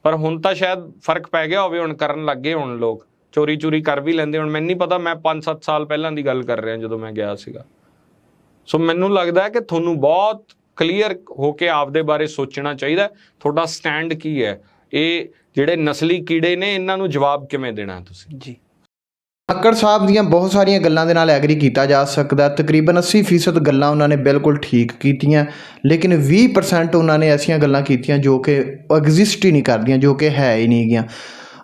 ਪਰ ਹੁਣ ਤਾਂ ਸ਼ਾਇਦ ਫ਼ਰਕ ਪੈ ਗਿਆ ਹੋਵੇ ਹੁਣ ਕਰਨ ਲੱਗ ਹੁਣ ਲੋਕ। ਚੋਰੀ ਚੋਰੀ ਕਰ ਵੀ ਲੈਂਦੇ ਹੁਣ ਮੈਨੂੰ ਨਹੀਂ ਪਤਾ ਮੈਂ 5-7 ਸਾਲ ਪਹਿਲਾਂ ਦੀ ਗੱਲ ਕਰ ਰਿਹਾ ਜਦੋਂ ਮੈਂ ਗਿਆ ਸੀਗਾ। ਸੋ ਮੈਨੂੰ ਲੱਗਦਾ ਹੈ ਕਿ ਤੁਹਾਨੂੰ ਬਹੁਤ ਕਲੀਅਰ ਹੋ ਕੇ ਆਪਦੇ ਬਾਰੇ ਸੋਚਣਾ ਚਾਹੀਦਾ। ਤੁਹਾਡਾ ਸਟੈਂਡ ਕੀ ਹੈ? ਇਹ ਜਿਹੜੇ ਨਸਲੀ ਕੀੜੇ ਨੇ ਇਹਨਾਂ ਨੂੰ ਜਵਾਬ ਕਿਵੇਂ ਦੇਣਾ ਤੁਸੀਂ? ਜੀ। ਮੱਕੜ ਸਾਹਿਬ ਦੀਆਂ ਬਹੁਤ ਸਾਰੀਆਂ ਗੱਲਾਂ ਦੇ ਨਾਲ ਐਗਰੀ ਕੀਤਾ ਜਾ ਸਕਦਾ ਤਕਰੀਬਨ 80% ਗੱਲਾਂ ਉਹਨਾਂ ਨੇ ਬਿਲਕੁਲ ਠੀਕ ਕੀਤੀਆਂ, ਲੇਕਿਨ 20% ਉਹਨਾਂ ਨੇ ਐਸੀਆਂ ਗੱਲਾਂ ਕੀਤੀਆਂ ਜੋ ਕਿ ਐਗਜ਼ਿਸਟ ਹੀ ਨਹੀਂ ਕਰਦੀਆਂ, ਜੋ ਕਿ ਹੈ ਹੀ ਨਹੀਂ ਗੀਆਂ।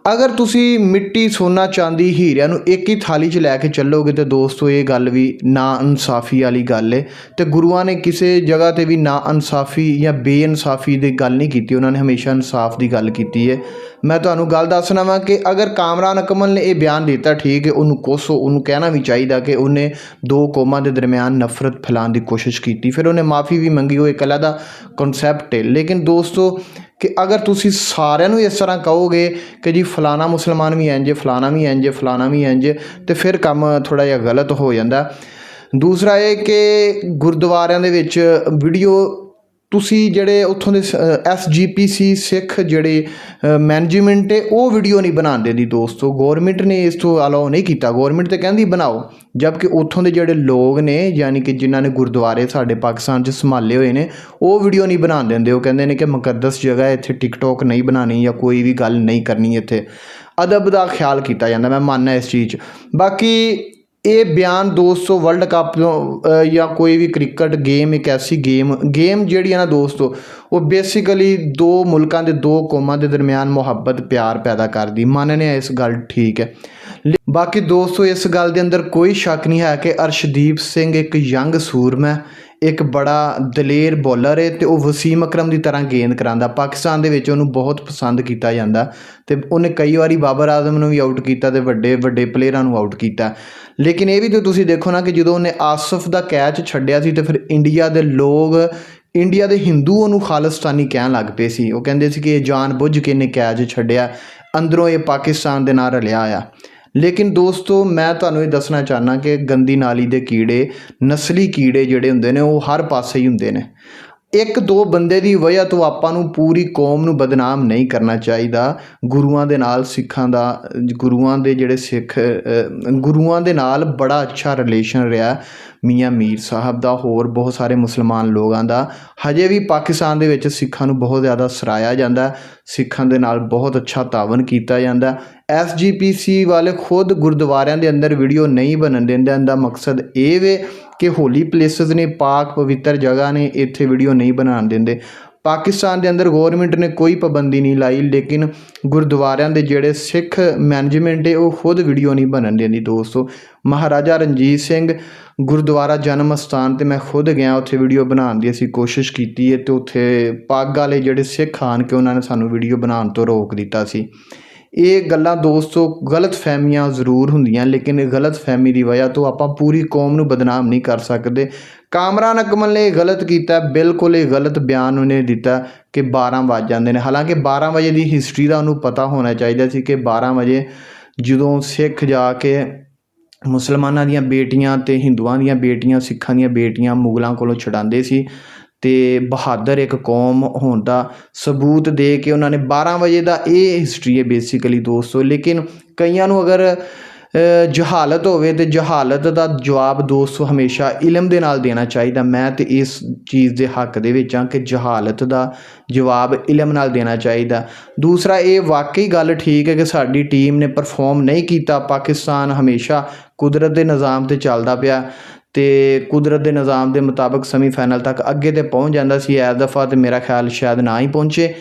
ਅਗਰ ਤੁਸੀਂ ਮਿੱਟੀ ਸੋਨਾ ਚਾਂਦੀ ਹੀਰਿਆਂ ਨੂੰ ਇੱਕ ਹੀ ਥਾਲੀ 'ਚ ਲੈ ਕੇ ਚੱਲੋਗੇ ਤੇ ਦੋਸਤੋ, ਇਹ ਗੱਲ ਵੀ ਨਾ ਇਨਸਾਫੀ ਵਾਲੀ ਗੱਲ ਏ। ਤੇ ਗੁਰੂਆਂ ਨੇ ਕਿਸੇ ਜਗ੍ਹਾ ਤੇ ਵੀ ਨਾ ਇਨਸਾਫੀ ਜਾਂ ਬੇਇਨਸਾਫੀ ਦੀ ਗੱਲ ਨਹੀਂ ਕੀਤੀ, ਉਹਨਾਂ ਨੇ ਹਮੇਸ਼ਾ ਇਨਸਾਫ ਦੀ ਗੱਲ ਕੀਤੀ ਹੈ ਮੈਂ ਤੁਹਾਨੂੰ ਗੱਲ ਦੱਸਣਾ ਵਾਂ ਕਿ ਅਗਰ ਕਾਮਰਾਨ ਅਕਮਲ ਨੇ ਇਹ ਬਿਆਨ ਦਿੱਤਾ, ਠੀਕ ਹੈ ਉਹਨੂੰ ਕੋਸੋ ਉਹਨੂੰ ਕਹਿਣਾ ਵੀ ਚਾਹੀਦਾ ਕਿ ਉਹਨੇ ਦੋ ਕੌਮਾਂ ਦੇ ਦਰਮਿਆਨ ਨਫ਼ਰਤ ਫੈਲਾਉਣ ਦੀ ਕੋਸ਼ਿਸ਼ ਕੀਤੀ। ਫਿਰ ਉਹਨੇ ਮਾਫੀ ਵੀ ਮੰਗੀ, ਉਹ ਇੱਕ ਅਲੱਗਾ ਕਨਸੈਪਟ ਹੈ ਲੇਕਿਨ ਦੋਸਤੋ ਕਿ ਅਗਰ ਤੁਸੀਂ ਸਾਰਿਆਂ ਨੂੰ ਇਸ ਤਰ੍ਹਾਂ ਕਹੋਗੇ ਕਿ ਜੀ ਫਲਾਣਾ ਮੁਸਲਮਾਨ ਵੀ ਇੰਜ ਫਲਾਣਾ ਵੀ ਇੰਜ ਫਲਾਣਾ ਵੀ ਇੰਜ ਤੇ ਫਿਰ ਕੰਮ ਥੋੜਾ ਜਿਹਾ ਗਲਤ ਹੋ ਜਾਂਦਾ। ਦੂਸਰਾ ਇਹ ਕਿ ਗੁਰਦੁਆਰਿਆਂ ਦੇ ਵਿੱਚ ਵੀਡੀਓ ਤੁਸੀਂ ਜਿਹੜੇ ਉੱਥੋਂ ਦੇ ਐਸਜੀਪੀਸੀ ਸਿੱਖ ਜਿਹੜੇ ਮੈਨੇਜਮੈਂਟ ਹੈ, ਉਹ ਵੀਡੀਓ ਨਹੀਂ ਬਣਾਉਂਦੇ ਦੀ ਦੋਸਤੋ। ਗਵਰਨਮੈਂਟ ਨੇ ਇਸ ਤੋਂ ਅਲਾਉ ਨਹੀਂ ਕੀਤਾ। ਗਵਰਨਮੈਂਟ ਤੇ ਕਹਿੰਦੀ ਬਣਾਓ। ਜਦਕਿ ਉੱਥੋਂ ਦੇ ਜਿਹੜੇ ਲੋਕ ਨੇ, ਯਾਨੀ ਕਿ ਜਿਨ੍ਹਾਂ ਨੇ ਗੁਰਦੁਆਰੇ ਸਾਡੇ ਪਾਕਿਸਤਾਨ 'ਚ ਸੰਭਾਲੇ ਹੋਏ ਨੇ, ਉਹ ਵੀਡੀਓ ਨਹੀਂ ਬਣਾਉਣ ਦਿੰਦੇ। ਉਹ ਕਹਿੰਦੇ ਨੇ ਕਿ ਮੁਕੱਦਸ ਜਗ੍ਹਾ ਹੈ ਇੱਥੇ ਟਿਕਟੋਕ ਨਹੀਂ ਬਣਾਣੀ ਜਾਂ ਕੋਈ ਵੀ ਗੱਲ ਨਹੀਂ ਕਰਨੀ ਇੱਥੇ। ਅਦਬ ਦਾ ਖਿਆਲ ਕੀਤਾ ਜਾਂਦਾ। ਮੈਂ ਮੰਨਦਾ ਇਸ ਚੀਜ਼ 'ਚ। ਬਾਕੀ ਇਹ ਬਿਆਨ ਦੋਸਤੋ ਵਰਲਡ ਕੱਪ ਤੋਂ ਜਾਂ ਕੋਈ ਵੀ ਕ੍ਰਿਕਟ ਗੇਮ ਇੱਕ ਐਸੀ ਗੇਮ ਗੇਮ ਜਿਹੜੀ ਹੈ ਨਾ ਦੋਸਤੋ ਉਹ ਬੇਸਿਕਲੀ ਦੋ ਮੁਲਕਾਂ ਦੇ ਦੋ ਕੌਮਾਂ ਦੇ ਦਰਮਿਆਨ ਮੁਹੱਬਤ ਪਿਆਰ ਪੈਦਾ ਕਰਦੀ। ਮੰਨਨੇ ਆ ਇਸ ਗੱਲ ਠੀਕ ਹੈ। ਲੇ- ਬਾਕੀ ਦੋਸਤੋ ਇਸ ਗੱਲ ਦੇ ਅੰਦਰ ਕੋਈ ਸ਼ੱਕ ਨਹੀਂ ਹੈ ਕਿ ਅਰਸ਼ਦੀਪ ਸਿੰਘ ਇੱਕ ਯੰਗ ਸੂਰਮਾ ਹੈ, ਇੱਕ ਬੜਾ ਦਲੇਰ ਬੋਲਰ ਹੈ ਤੇ ਉਹ ਵਸੀਮ ਅਕਰਮ ਦੀ ਤਰ੍ਹਾਂ ਗੇਂਦ ਕਰਾਂਦਾ ਪਾਕਿਸਤਾਨ ਦੇ ਵਿੱਚ ਉਹਨੂੰ ਬਹੁਤ ਪਸੰਦ ਕੀਤਾ ਜਾਂਦਾ ਤੇ ਉਹਨੇ ਕਈ ਵਾਰੀ ਬਾਬਰ ਆਜ਼ਮ ਨੂੰ ਵੀ ਆਊਟ ਕੀਤਾ ਤੇ ਵੱਡੇ ਵੱਡੇ ਪਲੇਅਰਾਂ ਨੂੰ ਆਊਟ ਕੀਤਾ। ਲੇਕਿਨ ਇਹ ਵੀ ਤਾਂ ਤੁਸੀਂ ਦੇਖੋ ਨਾ ਕਿ ਜਦੋਂ ਉਹਨੇ ਆਸਫ ਦਾ ਕੈਚ ਛੱਡਿਆ ਸੀ ਤੇ ਫਿਰ ਇੰਡੀਆ ਦੇ ਲੋਕ ਇੰਡੀਆ ਦੇ ਹਿੰਦੂ ਉਹਨੂੰ ਖਾਲਿਸਤਾਨੀ ਕਹਿਣ ਲੱਗ ਪਏ ਸੀ। ਉਹ ਕਹਿੰਦੇ ਸੀ ਕਿ ਇਹ ਜਾਣ ਬੁੱਝ ਕੇ ਇਹਨੇ ਕੈਚ ਛੱਡਿਆ, ਅੰਦਰੋਂ ਇਹ ਪਾਕਿਸਤਾਨ ਦੇ ਨਾਲ ਰਲਿਆ ਆ। ਲੇਕਿਨ ਦੋਸਤੋ, ਮੈਂ ਤੁਹਾਨੂੰ ਇਹ ਦੱਸਣਾ ਚਾਹਨਾ ਕਿ ਗੰਦੀ ਨਾਲੀ ਦੇ ਕੀੜੇ, ਨਸਲੀ ਕੀੜੇ ਜਿਹੜੇ ਹੁੰਦੇ ਨੇ, ਉਹ ਹਰ ਪਾਸੇ ਹੀ ਹੁੰਦੇ ਨੇ। ਇੱਕ ਦੋ ਬੰਦੇ ਦੀ ਵਜ੍ਹਾ ਤੋਂ ਆਪਾਂ ਨੂੰ ਪੂਰੀ ਕੌਮ ਨੂੰ ਬਦਨਾਮ ਨਹੀਂ ਕਰਨਾ ਚਾਹੀਦਾ। ਗੁਰੂਆਂ ਦੇ ਨਾਲ ਸਿੱਖਾਂ ਦਾ, ਗੁਰੂਆਂ ਦੇ ਜਿਹੜੇ ਸਿੱਖ ਗੁਰੂਆਂ ਦੇ ਨਾਲ ਬੜਾ ਅੱਛਾ ਰਿਲੇਸ਼ਨ ਰਿਹਾ। ਮੀਆਂ ਮੀਰ ਸਾਹਿਬ ਦਾ, ਹੋਰ ਬਹੁਤ ਸਾਰੇ ਮੁਸਲਮਾਨ ਲੋਕਾਂ ਦਾ। ਹਜੇ ਵੀ ਪਾਕਿਸਤਾਨ ਦੇ ਵਿੱਚ ਸਿੱਖਾਂ ਨੂੰ ਬਹੁਤ ਜ਼ਿਆਦਾ ਸਰਾਇਆ ਜਾਂਦਾ ਸਿੱਖਾਂ ਦੇ ਨਾਲ ਬਹੁਤ ਅੱਛਾ ਤਾਵਨ ਕੀਤਾ ਜਾਂਦਾ ਐਸਜੀਪੀਸੀ ਵਾਲੇ ਖੁਦ ਗੁਰਦੁਆਰਿਆਂ ਦੇ ਅੰਦਰ ਵੀਡੀਓ ਨਹੀਂ ਬਣਨ ਦਿੰਦੇ ਦਾ ਮਕਸਦ ਇਹ ਵੇ ਕਿ ਹੋਲੀ ਪਲੇਸਸ ਨੇ, ਪਾਕ ਪਵਿੱਤਰ ਜਗ੍ਹਾ ਨੇ, ਇੱਥੇ ਵੀਡੀਓ ਨਹੀਂ ਬਣਾਉਣ ਦਿੰਦੇ। ਪਾਕਿਸਤਾਨ ਦੇ ਅੰਦਰ ਗੌਰਮੈਂਟ ਨੇ ਕੋਈ ਪਾਬੰਦੀ ਨਹੀਂ ਲਾਈ, ਲੇਕਿਨ ਗੁਰਦੁਆਰਿਆਂ ਦੇ ਜਿਹੜੇ ਸਿੱਖ ਮੈਨੇਜਮੈਂਟ ਹੈ ਉਹ ਖੁਦ ਵੀਡੀਓ ਨਹੀਂ ਬਣਨ ਦਿੰਦੀ ਦੋਸਤੋ। ਮਹਾਰਾਜਾ ਰਣਜੀਤ ਸਿੰਘ ਗੁਰਦੁਆਰਾ ਜਨਮ ਅਸਥਾਨ ਤੇ ਮੈਂ ਖੁਦ ਗਿਆ, ਉੱਥੇ ਵੀਡੀਓ ਬਣਾਉਣ ਦੀ ਅਸੀਂ ਕੋਸ਼ਿਸ਼ ਕੀਤੀ ਹੈ ਤੇ ਉੱਥੇ ਪੱਗ ਵਾਲੇ ਜਿਹੜੇ ਸਿੱਖ ਆਣ ਕੇ ਉਹਨਾਂ ਨੇ ਸਾਨੂੰ ਵੀਡੀਓ ਬਣਾਉਣ ਤੋਂ ਰੋਕ ਦਿੱਤਾ ਸੀ। ਇਹ ਗੱਲਾਂ ਦੋਸਤੋ ਗਲਤ ਫਹਿਮੀਆਂ ਜ਼ਰੂਰ ਹੁੰਦੀਆਂ, ਲੇਕਿਨ ਇਹ ਗਲਤ ਫਹਿਮੀ ਦੀ ਵਜ੍ਹਾ ਤੋਂ ਆਪਾਂ ਪੂਰੀ ਕੌਮ ਨੂੰ ਬਦਨਾਮ ਨਹੀਂ ਕਰ ਸਕਦੇ। ਕਾਮਰਾਨ ਅਕਮਲ ਨੇ ਇਹ ਗਲਤ ਕੀਤਾ, ਬਿਲਕੁਲ ਇਹ ਗਲਤ ਬਿਆਨ ਉਹਨੇ ਦਿੱਤਾ ਕਿ 12 ਵੱਜ ਜਾਂਦੇ ਨੇ। ਹਾਲਾਂਕਿ 12 ਵਜੇ ਦੀ ਹਿਸਟਰੀ ਦਾ ਉਹਨੂੰ ਪਤਾ ਹੋਣਾ ਚਾਹੀਦਾ ਸੀ ਕਿ 12 ਵਜੇ ਜਦੋਂ ਸਿੱਖ ਜਾ ਕੇ ਮੁਸਲਮਾਨਾਂ ਦੀਆਂ ਬੇਟੀਆਂ ਤੇ ਹਿੰਦੂਆਂ ਦੀਆਂ ਬੇਟੀਆਂ, ਸਿੱਖਾਂ ਦੀਆਂ ਬੇਟੀਆਂ ਮੁਗਲਾਂ ਕੋਲੋਂ ਛਡਾਉਂਦੇ ਸੀ ਤੇ ਬਹਾਦਰ ਇੱਕ ਕੌਮ ਹੋਣ ਦਾ ਸਬੂਤ ਦੇ ਕੇ ਉਹਨਾਂ ਨੇ 12 ਵਜੇ ਦਾ ਇਹ ਹਿਸਟਰੀ ਹੈ ਬੇਸਿਕਲੀ ਦੋਸਤੋ। ਲੇਕਿਨ ਕਈਆਂ ਨੂੰ ਅਗਰ ਜਹਾਲਤ ਹੋਵੇ ਤੇ ਜਹਾਲਤ ਦਾ ਜਵਾਬ ਦੋਸਤੋ ਹਮੇਸ਼ਾ ਇਲਮ ਦੇ ਨਾਲ ਦੇਣਾ ਚਾਹੀਦਾ। ਮੈਂ ਤੇ ਇਸ ਚੀਜ਼ ਦੇ ਹੱਕ ਦੇ ਵਿੱਚ ਹਾਂ ਕਿ ਜਹਾਲਤ ਦਾ ਜਵਾਬ ਇਲਮ ਨਾਲ ਦੇਣਾ ਚਾਹੀਦਾ। ਦੂਸਰਾ, ਇਹ ਵਾਕਈ ਗੱਲ ਠੀਕ ਹੈ ਕਿ ਸਾਡੀ ਟੀਮ ਨੇ ਪਰਫਾਰਮ ਨਹੀਂ ਕੀਤਾ। ਪਾਕਿਸਤਾਨ ਹਮੇਸ਼ਾ ਕੁਦਰਤ ਦੇ ਨਿਜ਼ਾਮ ਤੇ ਚੱਲਦਾ ਪਿਆ ਤੇ ਕੁਦਰਤ ਦੇ ਨਿਜ਼ਾਮ ਦੇ ਮੁਤਾਬਕ ਸੈਮੀਫਾਈਨਲ ਤੱਕ ਅੱਗੇ ਤੇ ਪਹੁੰਚ ਜਾਂਦਾ ਸੀ। ਇਸ ਦਫਾ ਤੇ ਮੇਰਾ ਖਿਆਲ ਸ਼ਾਇਦ ਨਾ ਹੀ ਪਹੁੰਚੇ।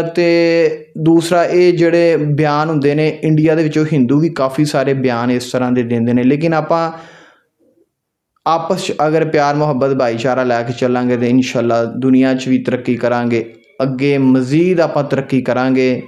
ਅਤੇ ਦੂਸਰਾ, ਇਹ ਜਿਹੜੇ ਬਿਆਨ ਹੁੰਦੇ ਨੇ, ਇੰਡੀਆ ਦੇ ਵਿੱਚੋਂ ਹਿੰਦੂ ਵੀ ਕਾਫੀ ਸਾਰੇ ਬਿਆਨ ਇਸ ਤਰ੍ਹਾਂ ਦੇ ਦਿੰਦੇ ਨੇ। ਲੇਕਿਨ ਆਪਾਂ ਆਪਸ 'ਚ ਅਗਰ ਪਿਆਰ, ਮੁਹੱਬਤ, ਭਾਈਚਾਰਾ ਲੈ ਕੇ ਚੱਲਾਂਗੇ ਤੇ ਇਨਸ਼ਾਅੱਲਾ ਦੁਨੀਆ 'ਚ ਵੀ ਤਰੱਕੀ ਕਰਾਂਗੇ। ਅੱਗੇ ਮਜ਼ੀਦ ਆਪਾਂ ਤਰੱਕੀ ਕਰਾਂਗੇ।